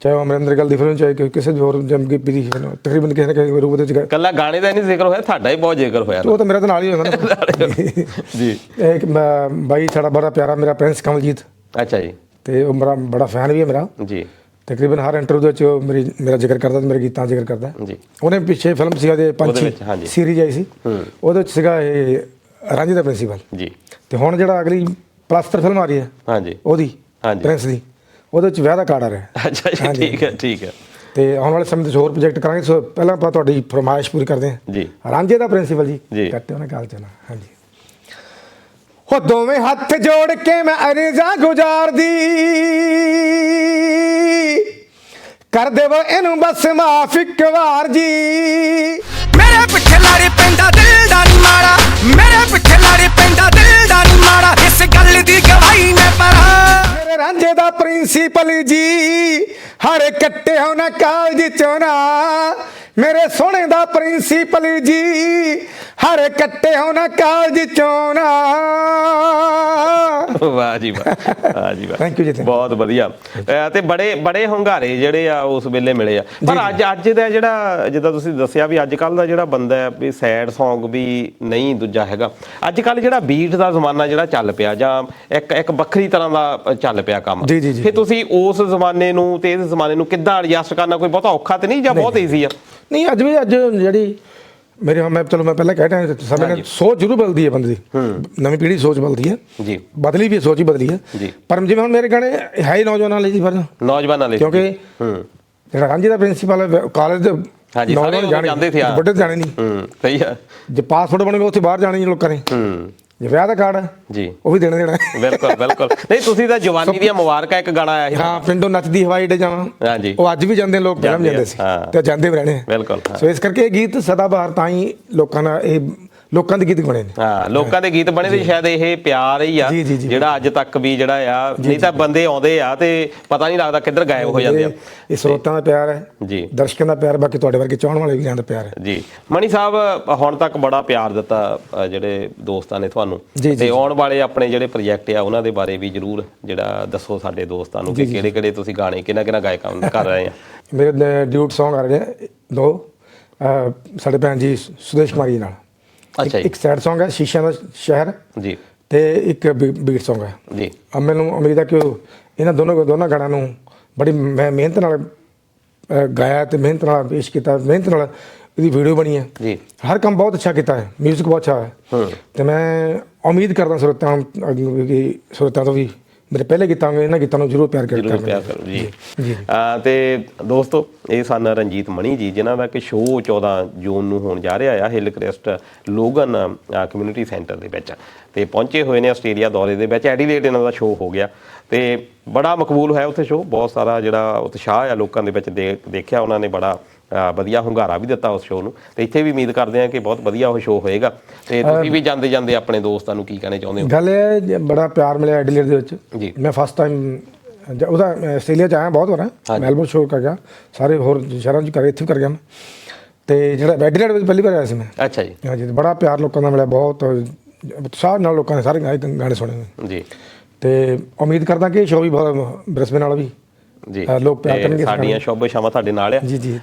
ਚਾਹੇ ਉਹ ਅਮਰਿੰਦਰ ਗਿੱਲ ਦੀ ਫਿਲਮ ਚਾਹੇ ਕਿਸੇ ਦੀ ਹੋਰ ਜਮ ਕੀ ਦੀ ਫਿਲਮ, ਤਕਰੀਬਨ ਕਿਸੇ ਨਾ ਕਿਸੇ ਰੂਪ ਦੇ ਵਿੱਚ। ਕੱਲਾ ਗਾਣੇ ਦਾ ਨਹੀਂ ਜ਼ਿਕਰ ਹੋਇਆ ਤੁਹਾਡਾ ਹੀ ਬਹੁਤ ਜ਼ਿਕਰ ਹੋਇਆ ਉਹ ਤਾਂ ਮੇਰੇ ਤਾਂ ਨਾਲ ਹੀ ਹੁੰਦਾ ਨਾ। ਜੀ। ਇੱਕ ਬਾਈ ਸਾਡਾ ਬੜਾ ਪਿਆਰਾ ਮੇਰਾ ਪ੍ਰਿੰਸ ਕਮਲਜੀਤ। ਅੱਛਾ ਜੀ। ਤੇ ਉਹ ਮੇਰਾ ਬੜਾ ਫੈਨ ਵੀ ਹੈ ਮੇਰਾ। ਜੀ। ਤਕਰੀਬਨ ਹਰ ਇੰਟਰਵਿਊ ਦੇ ਵਿੱਚ ਮੇਰੀ ਮੇਰਾ ਜ਼ਿਕਰ ਕਰਦਾ ਤੇ ਮੇਰੇ ਗੀਤਾਂ ਦਾ ਜ਼ਿਕਰ ਕਰਦਾ। ਜੀ। ਉਹਨੇ ਪਿੱਛੇ ਫਿਲਮ ਸੀਗਾ ਜੇ ਪੰਛੀ। ਸੀਰੀਜ਼ ਆਈ ਸੀ। ਉਹਦੇ ਵਿੱਚ ਸੀਗਾ ਇਹ ਰਾਂਝੇ ਦਾ ਪ੍ਰਿੰਸੀਪਲ ਜੀ। ਤੇ ਹੁਣ ਜਿਹੜਾ ਅਗਲੀ ਪਲਸਤਰ ਫਿਲਮ ਆ ਰਹੀ ਹੈ ਹਾਂਜੀ। ਉਹਦੀ ਹਾਂਜੀ। ਪ੍ਰਿੰਸ ਦੀ ਉਹਦੇ ਵਿੱਚ ਵਿਆਹ ਦਾ ਕਾਰਡ ਆ ਰਿਹਾ। ਅੱਛਾ ਜੀ ਠੀਕ ਹੈ ਠੀਕ ਹੈ। ਤੇ ਆਉਣ ਵਾਲੇ ਸਮੇਂ ਵਿੱਚ ਹੋਰ ਪ੍ਰੋਜੈਕਟ ਕਰਾਂਗੇ ਸੋ ਪਹਿਲਾਂ ਆਪਾਂ ਤੁਹਾਡੀ ਫਰਮਾਇਸ਼ ਪੂਰੀ ਕਰਦੇ ਹਾਂ। ਜੀ। ਰਾਂਝੇ ਦਾ ਪ੍ਰਿੰਸੀਪਲ ਜੀ। ਕੱਟੇ ਉਹਨੇ ਗੱਲ ਚਲਾ ਹਾਂਜੀ। ਹੋ ਦੋਵੇਂ ਹੱਥ ਜੋੜ ਕੇ ਮੈਂ ਅਰਜ਼ਾ ਗੁਜ਼ਾਰਦੀ। ਕਰ ਦੇਵੋ ਇਹਨੂੰ ਬਸ ਮਾਫ ਇੱਕ ਵਾਰ ਜੀ। ਮੇਰੇ ਪਿੱਛੇ ਲੜ ਪੈਂਦਾ ਦਿਲ ਦਾ ਨੀ ਮਾੜਾ। ਮੇਰੇ ਪਿੱਛੇ ਲੜ ਪੈਂਦਾ ਦਿਲ ਦਾ ਨੀ ਮਾੜਾ, ਇਸ ਗੱਲ ਦੀ ਗਵਾਹੀ ਮੈਂ ਪਰਾਂ ਮੇਰੇ ਰਾਂਝੇ ਦਾ ਪ੍ਰਿੰਸੀਪਲ ਜੀ, ਹਰ ਕੱਟੇ ਹੋਣਾ ਕਾਲਜ ਚੋਂ ਨਾ। ਮੇਰੇ ਸੋਹਣੇ ਦਾ ਪ੍ਰਿੰਸੀਪਲ ਜੀ ਹਰ ਕੱਟੇ ਹੋ ਨਾ ਕਾਲਜ ਚੋਂ ਨਾ। ਵਾਹ ਜੀ ਵਾਹ ਵਾਹ ਜੀ ਵਾਹ। Thank you ਜੀ. ਬਹੁਤ ਵਧੀਆ। ਤੇ ਬੜੇ ਬੜੇ ਹੁੰਗਾਰੇ ਜਿਹੜੇ ਆ ਉਸ ਵੇਲੇ ਮਿਲੇ ਆ। ਪਰ ਅੱਜ ਅੱਜ ਦਾ ਜਿਹੜਾ ਜਿੱਦਾਂ ਤੁਸੀਂ ਦੱਸਿਆ ਵੀ ਅੱਜ ਕੱਲ ਦਾ ਜਿਹੜਾ ਬੰਦਾ ਹੈ ਵੀ ਸੈਡ Song ਵੀ ਨਹੀਂ ਦੂਜਾ ਹੈਗਾ। ਅੱਜ ਕੱਲ ਜਿਹੜਾ ਬੀਟ ਦਾ ਜ਼ਮਾਨਾ ਜਿਹੜਾ ਚੱਲ ਪਿਆ ਜਾਂ ਇੱਕ ਇੱਕ ਵੱਖਰੀ ਤਰ੍ਹਾਂ ਦਾ ਚੱਲ ਪਿਆ ਕੰਮ। ਫਿਰ ਤੁਸੀਂ ਉਸ ਜ਼ਮਾਨੇ ਨੂੰ ਤੇ ਇਸ ਜ਼ਮਾਨੇ ਨੂੰ ਕਿੱਦਾਂ ਐਡਜਸਟ ਕਰਨਾ ਕੋਈ ਬਹੁਤਾ ਔਖਾ ਤੇ ਨਹੀਂ ਜਾਂ ਬਹੁਤ ਈਜ਼ੀ ਆ? ਨਹੀਂ ਅੱਜ ਵੀ ਅੱਜ ਜਿਹੜੀ ਮੇਰੇ ਮੈਂ ਚਲੋ ਮੈਂ ਪਹਿਲਾਂ ਕਹਿ ਰਿਹਾ ਸਮੇਂ ਨਾਲ ਸੋਚ ਜ਼ਰੂਰ ਬਦਲਦੀ ਹੈ ਬੰਦੇ ਦੀ। ਨਵੀਂ ਪੀੜ੍ਹੀ ਸੋਚ ਬਦਲਦੀ ਹੈ। ਜੀ। ਬਦਲੀ ਵੀ ਹੈ, ਸੋਚ ਹੀ ਬਦਲੀ ਹੈ। ਜੀ। ਪਰ ਜਿਵੇਂ ਹੁਣ ਮੇਰੇ ਗਾਣੇ ਹੈ ਹੀ ਨੌਜਵਾਨਾਂ ਲਈ ਸੀ ਪਰ ਨੌਜਵਾਨਾਂ ਲਈ। ਕਿਉਂਕਿ ਹੂੰ। ਜਿਹੜਾ ਰਾਂਝੀ ਦਾ ਪ੍ਰਿੰਸੀਪਲ ਹੈ ਕਾਲਜ ਦੇ ਹਾਂਜੀ, ਸਾਰੇ ਜਾਂਦੇ ਸੀ, ਹਾਂ। ਵੱਡੇ ਜਾਣੇ ਨਹੀਂ। ਹੂੰ ਸਹੀ ਆ ਜੇ ਪਾਸਪੋਰਟ ਬਣੂਗਾ ਉੱਥੇ ਬਾਹਰ ਜਾਣੇ ਨਹੀਂ ਲੋਕਾਂ ਨੇ। ਹੂੰ। ਜੇ ਵਿਆਹ ਦਾ ਕਾਰਡ ਜੀ ਉਹ ਵੀ ਦੇਣਾ ਦੇਣਾ। ਬਿਲਕੁਲ ਬਿਲਕੁਲ ਨਹੀਂ ਤੁਸੀਂ ਤਾਂ ਜਵਾਨੀ ਦੀਆਂ ਮੁਬਾਰਕਾਂ ਇੱਕ ਗਾਣਾ ਆਇਆ ਸੀ ਹਾਂ ਪਿੰਡੋਂ ਨੱਚਦੀ ਹਵਾਈ ਅੱਡੇ ਜਾਵਾਂ ਹਾਂਜੀ ਉਹ ਅੱਜ ਵੀ ਜਾਂਦੇ ਲੋਕ ਪਹਿਲਾਂ ਜਾਂਦੇ ਸੀ। ਤੇ ਜਾਂਦੇ ਵੀ ਰਹਿਣੇ। ਬਿਲਕੁਲ। ਸੋ ਇਸ ਕਰਕੇ ਇਹ ਗੀਤ ਸਦਾ ਬਹਾਰ ਤਾਂ ਹੀ ਲੋਕਾਂ ਨਾਲ ਇਹ ਲੋਕਾਂ ਦੇ ਗੀਤ ਬਣੇ ਨੇ। ਹਾਂ ਲੋਕਾਂ ਦੇ ਗੀਤ ਬਣੇ ਤੇ ਸ਼ਾਇਦ ਇਹ ਪਿਆਰ ਹੀ ਆ। ਜਿਹੜਾ ਅੱਜ ਤੱਕ ਵੀ ਜਿਹੜਾ ਆ ਨਹੀਂ ਤਾਂ ਬੰਦੇ ਆਉਂਦੇ ਆ ਤੇ ਪਤਾ ਨਹੀਂ ਲੱਗਦਾ ਕਿੱਧਰ ਗਾਇਬ ਹੋ ਜਾਂਦੇ ਆ। ਇਹ ਸਰੋਤਾਂ ਦਾ ਪਿਆਰ ਹੈ ਜੀ। ਦਰਸ਼ਕਾਂ ਦਾ ਪਿਆਰ ਬਾਕੀ ਤੁਹਾਡੇ ਵਰਗੇ ਚਾਹਣ ਵਾਲੇ ਵੀਰਾਂ ਦਾ ਪਿਆਰ ਹੈ। ਜੀ। ਮਣੀ ਸਾਹਿਬ ਹੁਣ ਤੱਕ ਬੜਾ ਪਿਆਰ ਦਿੱਤਾ ਜਿਹੜੇ ਦੋਸਤਾਂ ਨੇ ਤੁਹਾਨੂੰ। ਤੇ ਆਉਣ ਵਾਲੇ ਆਪਣੇ ਜਿਹੜੇ ਪ੍ਰੋਜੈਕਟ ਆ ਉਹਨਾਂ ਦੇ ਬਾਰੇ ਵੀ ਜਰੂਰ ਜਿਹੜਾ ਦੱਸੋ ਸਾਡੇ ਦੋਸਤਾਂ ਨੂੰ ਕਿ ਕਿਹੜੇ ਕਿਹੜੇ ਤੁਸੀਂ ਗਾਣੇ ਕਿਹਨਾਂ ਕਿਹਨਾਂ ਗਾਇਕਾਂ ਨੂੰ ਕਰ ਰਹੇ ਆ। ਮੇਰੇ ਡਿਊਟ Song ਆ ਰਹੇ ਨੇ ਦੋ ਸਾਡੇ ਭੈਣ ਜੀ ਸੁਦੇਸ਼ ਕੁਮਾਰੀ ਨਾਲ। ਅੱਛਾ ਇੱਕ- ਜੀ। ਇੱਕ ਸੈਡ Song ਹੈ ਸ਼ੀਸ਼ਿਆਂ ਦਾ ਸ਼ਹਿਰ। ਜੀ। ਤੇ ਇੱਕ ਬੀਟ Song ਹੈ। ਜੀ। ਅਬ ਮੈਨੂੰ ਉਮੀਦ ਹੈ ਕਿ ਉਹ ਇਹਨਾਂ ਦੋਨੋਂ ਦੋਨਾਂ ਗਾਣਿਆਂ ਨੂੰ ਬੜੀ ਮੈਂ ਮਿਹਨਤ ਨਾਲ ਗਾਇਆ ਤੇ ਮਿਹਨਤ ਨਾਲ ਪੇਸ਼ ਕੀਤਾ ਮਿਹਨਤ ਨਾਲ ਇਹਦੀ ਵੀਡੀਓ ਬਣੀ ਹੈ। ਜੀ। ਹਰ ਕੰਮ ਬਹੁਤ ਅੱਛਾ ਕੀਤਾ ਹੈ 뮤직 ਬਹੁਤ ਅੱਛਾ ਹੈ। ਹੂੰ। ਤੇ ਮੈਂ ਉਮੀਦ ਕਰਦਾ ਸਰੋਤਾਂ ਨੂੰ ਕਿ ਸਰੋਤਾਂ ਤੋਂ ਵੀ ਮੇਰੇ ਪਹਿਲੇ ਗੀਤਾਂ ਨੂੰ ਇਹਨਾਂ ਗੀਤਾਂ ਨੂੰ ਜ਼ਰੂਰ ਪਿਆਰ ਕਰ ਜਰੂਰ ਪਿਆਰ ਕਰੋ ਜੀ। ਅਹ ਤੇ ਦੋਸਤੋ ਇਹ ਸਨ ਰਣਜੀਤ ਮਣੀ ਜੀ ਜਿਨ੍ਹਾਂ ਦਾ ਕਿ ਸ਼ੋਅ 14 ਜੂਨ ਨੂੰ ਹੋਣ ਜਾ ਰਿਹਾ ਆ Hillcrest Logan community centre ਦੇ ਵਿੱਚ। ਤੇ ਪਹੁੰਚੇ ਹੋਏ ਨੇ ਆਸਟ੍ਰੇਲੀਆ ਦੌਰੇ ਦੇ ਵਿੱਚ। ਐਡੀਲੇਡ ਇਹਨਾਂ ਦਾ ਸ਼ੋਅ ਹੋ ਗਿਆ। ਤੇ ਬੜਾ ਮਕਬੂਲ ਹੋਇਆ ਉੱਥੇ ਸ਼ੋਅ ਬਹੁਤ ਸਾਰਾ ਜਿਹੜਾ ਉਤਸ਼ਾਹ ਆ ਲੋਕਾਂ ਦੇ ਵਿੱਚ ਦੇਖਿਆ ਉਹਨਾਂ ਨੇ ਬੜਾ ਵਧੀਆ ਹੁੰਗਾਰਾ ਵੀ ਦਿੱਤਾ ਉਸ ਸ਼ੋਅ ਨੂੰ। ਤੇ ਇੱਥੇ ਵੀ ਉਮੀਦ ਕਰਦੇ ਹਾਂ ਕਿ ਬਹੁਤ ਵਧੀਆ ਉਹ ਸ਼ੋਅ ਹੋਏਗਾ। ਤੇ ਤੁਸੀਂ ਵੀ ਜਾਂਦੇ ਜਾਂਦੇ ਆਪਣੇ ਦੋਸਤਾਂ ਨੂੰ ਕੀ ਕਹਿਣਾ ਚਾਹੁੰਦੇ ਹੋ? ਗੱਲ ਇਹ ਬੜਾ ਪਿਆਰ ਮਿਲਿਆ ਐਡੀਲੇਟ ਦੇ ਵਿੱਚ। ਮੈਂ ਫਸਟ ਟਾਈਮ ਉਹਦਾ ਆਸਟ੍ਰੇਲੀਆ ਚ ਆਇਆ ਬਹੁਤ ਵਾਰ। ਮੈਲਬੌਰਨ ਸ਼ੋਅ ਕਰ ਗਿਆ। ਸਾਰੇ ਹੋਰ ਸ਼ਹਿਰਾਂ ਚ ਕਰ ਇੱਥੇ ਵੀ ਕਰ ਗਿਆ ਮੈਂ। ਤੇ ਜਿਹੜਾ ਐਡੀਲੇਟ ਵਿੱਚ ਪਹਿਲੀ ਵਾਰ ਆਇਆ ਸੀ ਮੈਂ। ਅੱਛਾ ਜੀ। ਹਾਂਜੀ ਬੜਾ ਪਿਆਰ ਲੋਕਾਂ ਦਾ ਮਿਲਿਆ ਬਹੁਤ ਉਤਸ਼ਾਹ ਨਾਲ ਲੋਕਾਂ ਨੇ ਸਾਰੇ ਗਾਣੇ ਸੁਣੇ। ਜੀ। ਤੇ ਉਮੀਦ ਕਰਦਾ ਕਿ ਸ਼ੋਅ ਵੀ ਬਹੁਤ ਬ੍ਰਿਸਬੇਨ ਨਾਲ ਵੀ ਜੀ ਲੋਕ ਪਿਆਰ ਕਰਨਗੇ ਸਾਡੀਆਂ ਸ਼ੁਭ ਸ਼ਾਮਾਂ ਤੁਹਾਡੇ ਨਾਲ ਆ। ਜੀ, ਜੀ।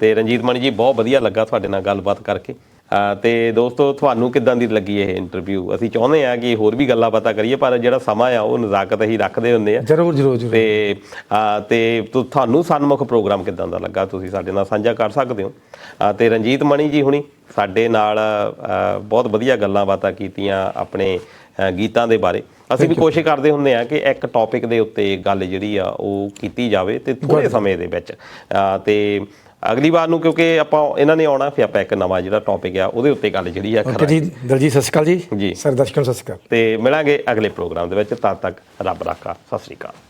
ਤੇ ਰਣਜੀਤ ਮਣੀ ਜੀ ਬਹੁਤ ਵਧੀਆ ਲੱਗਾ ਤੁਹਾਡੇ ਨਾਲ ਗੱਲਬਾਤ ਕਰਕੇ। ਤੇ ਦੋਸਤੋ ਤੁਹਾਨੂੰ ਕਿਦਾਂ ਦੀ ਲੱਗੀ ਇਹ ਇੰਟਰਵਿਊ ਅਸੀਂ ਚਾਹੁੰਦੇ ਆ ਕਿ ਹੋਰ ਵੀ ਗੱਲਾਂ ਬਾਤਾਂ ਕਰੀਏ ਪਰ ਜਿਹੜਾ ਸਮਾਂ ਆ ਉਹ ਨਜ਼ਾਕਤ ਹੀ ਰੱਖਦੇ ਹੁੰਦੇ ਆ। ਜਰੂਰ ਜਰੂਰ ਤੇ ਤੇ ਤੁਹਾਨੂੰ ਸਨਮੁਖ ਪ੍ਰੋਗਰਾਮ ਕਿਦਾਂ ਦਾ ਲੱਗਾ? ਤੁਸੀਂ ਸਾਡੇ ਨਾਲ ਸਾਂਝਾ ਕਰ ਸਕਦੇ ਹੋ। ਤੇ ਰਣਜੀਤ ਮਣੀ ਜੀ ਹੁਣੀ ਸਾਡੇ ਨਾਲ ਬਹੁਤ ਵਧੀਆ ਗੱਲਾਂ ਬਾਤਾਂ ਕੀਤੀਆਂ ਆਪਣੇ ਗੀਤਾਂ ਦੇ ਬਾਰੇ। ਅਸੀਂ ਵੀ ਕੋਸ਼ਿਸ਼ ਕਰਦੇ ਹੁੰਦੇ ਆ ਕਿ ਇੱਕ ਟੌਪਿਕ ਦੇ ਉੱਤੇ ਗੱਲ ਜਿਹੜੀ ਆ ਉਹ ਕੀਤੀ ਜਾਵੇ ਤੇ ਥੋੜੇ ਸਮੇਂ ਦੇ ਵਿੱਚ। ਤੇ ਅਗਲੀ ਵਾਰ ਨੂੰ ਕਿਉਂਕਿ ਆਪਾਂ ਇਹਨਾਂ ਨੇ ਆਉਣਾ ਫਿਰ ਆਪਾਂ ਇੱਕ ਨਵਾਂ ਜਿਹੜਾ ਟੌਪਿਕ ਆ ਉਹਦੇ ਉੱਤੇ ਗੱਲ ਜਿਹੜੀ ਆ ਕਰਾਂਗੇ ਜੀ ਦਲਜੀਤ ਸਤਿ ਸ਼੍ਰੀ ਅਕਾਲ ਜੀ। ਜੀ। ਸਰ ਦਰਸ਼ਕਾਂ ਨੂੰ ਸਤਿ ਸ਼੍ਰੀ ਅਕਾਲ। ਤੇ ਮਿਲਾਂਗੇ ਅਗਲੇ ਪ੍ਰੋਗਰਾਮ ਦੇ ਵਿੱਚ। ਤਦ ਤੱਕ ਰੱਬ ਰਾਖਾ। ਸਤਿ ਸ੍ਰੀ ਅਕਾਲ।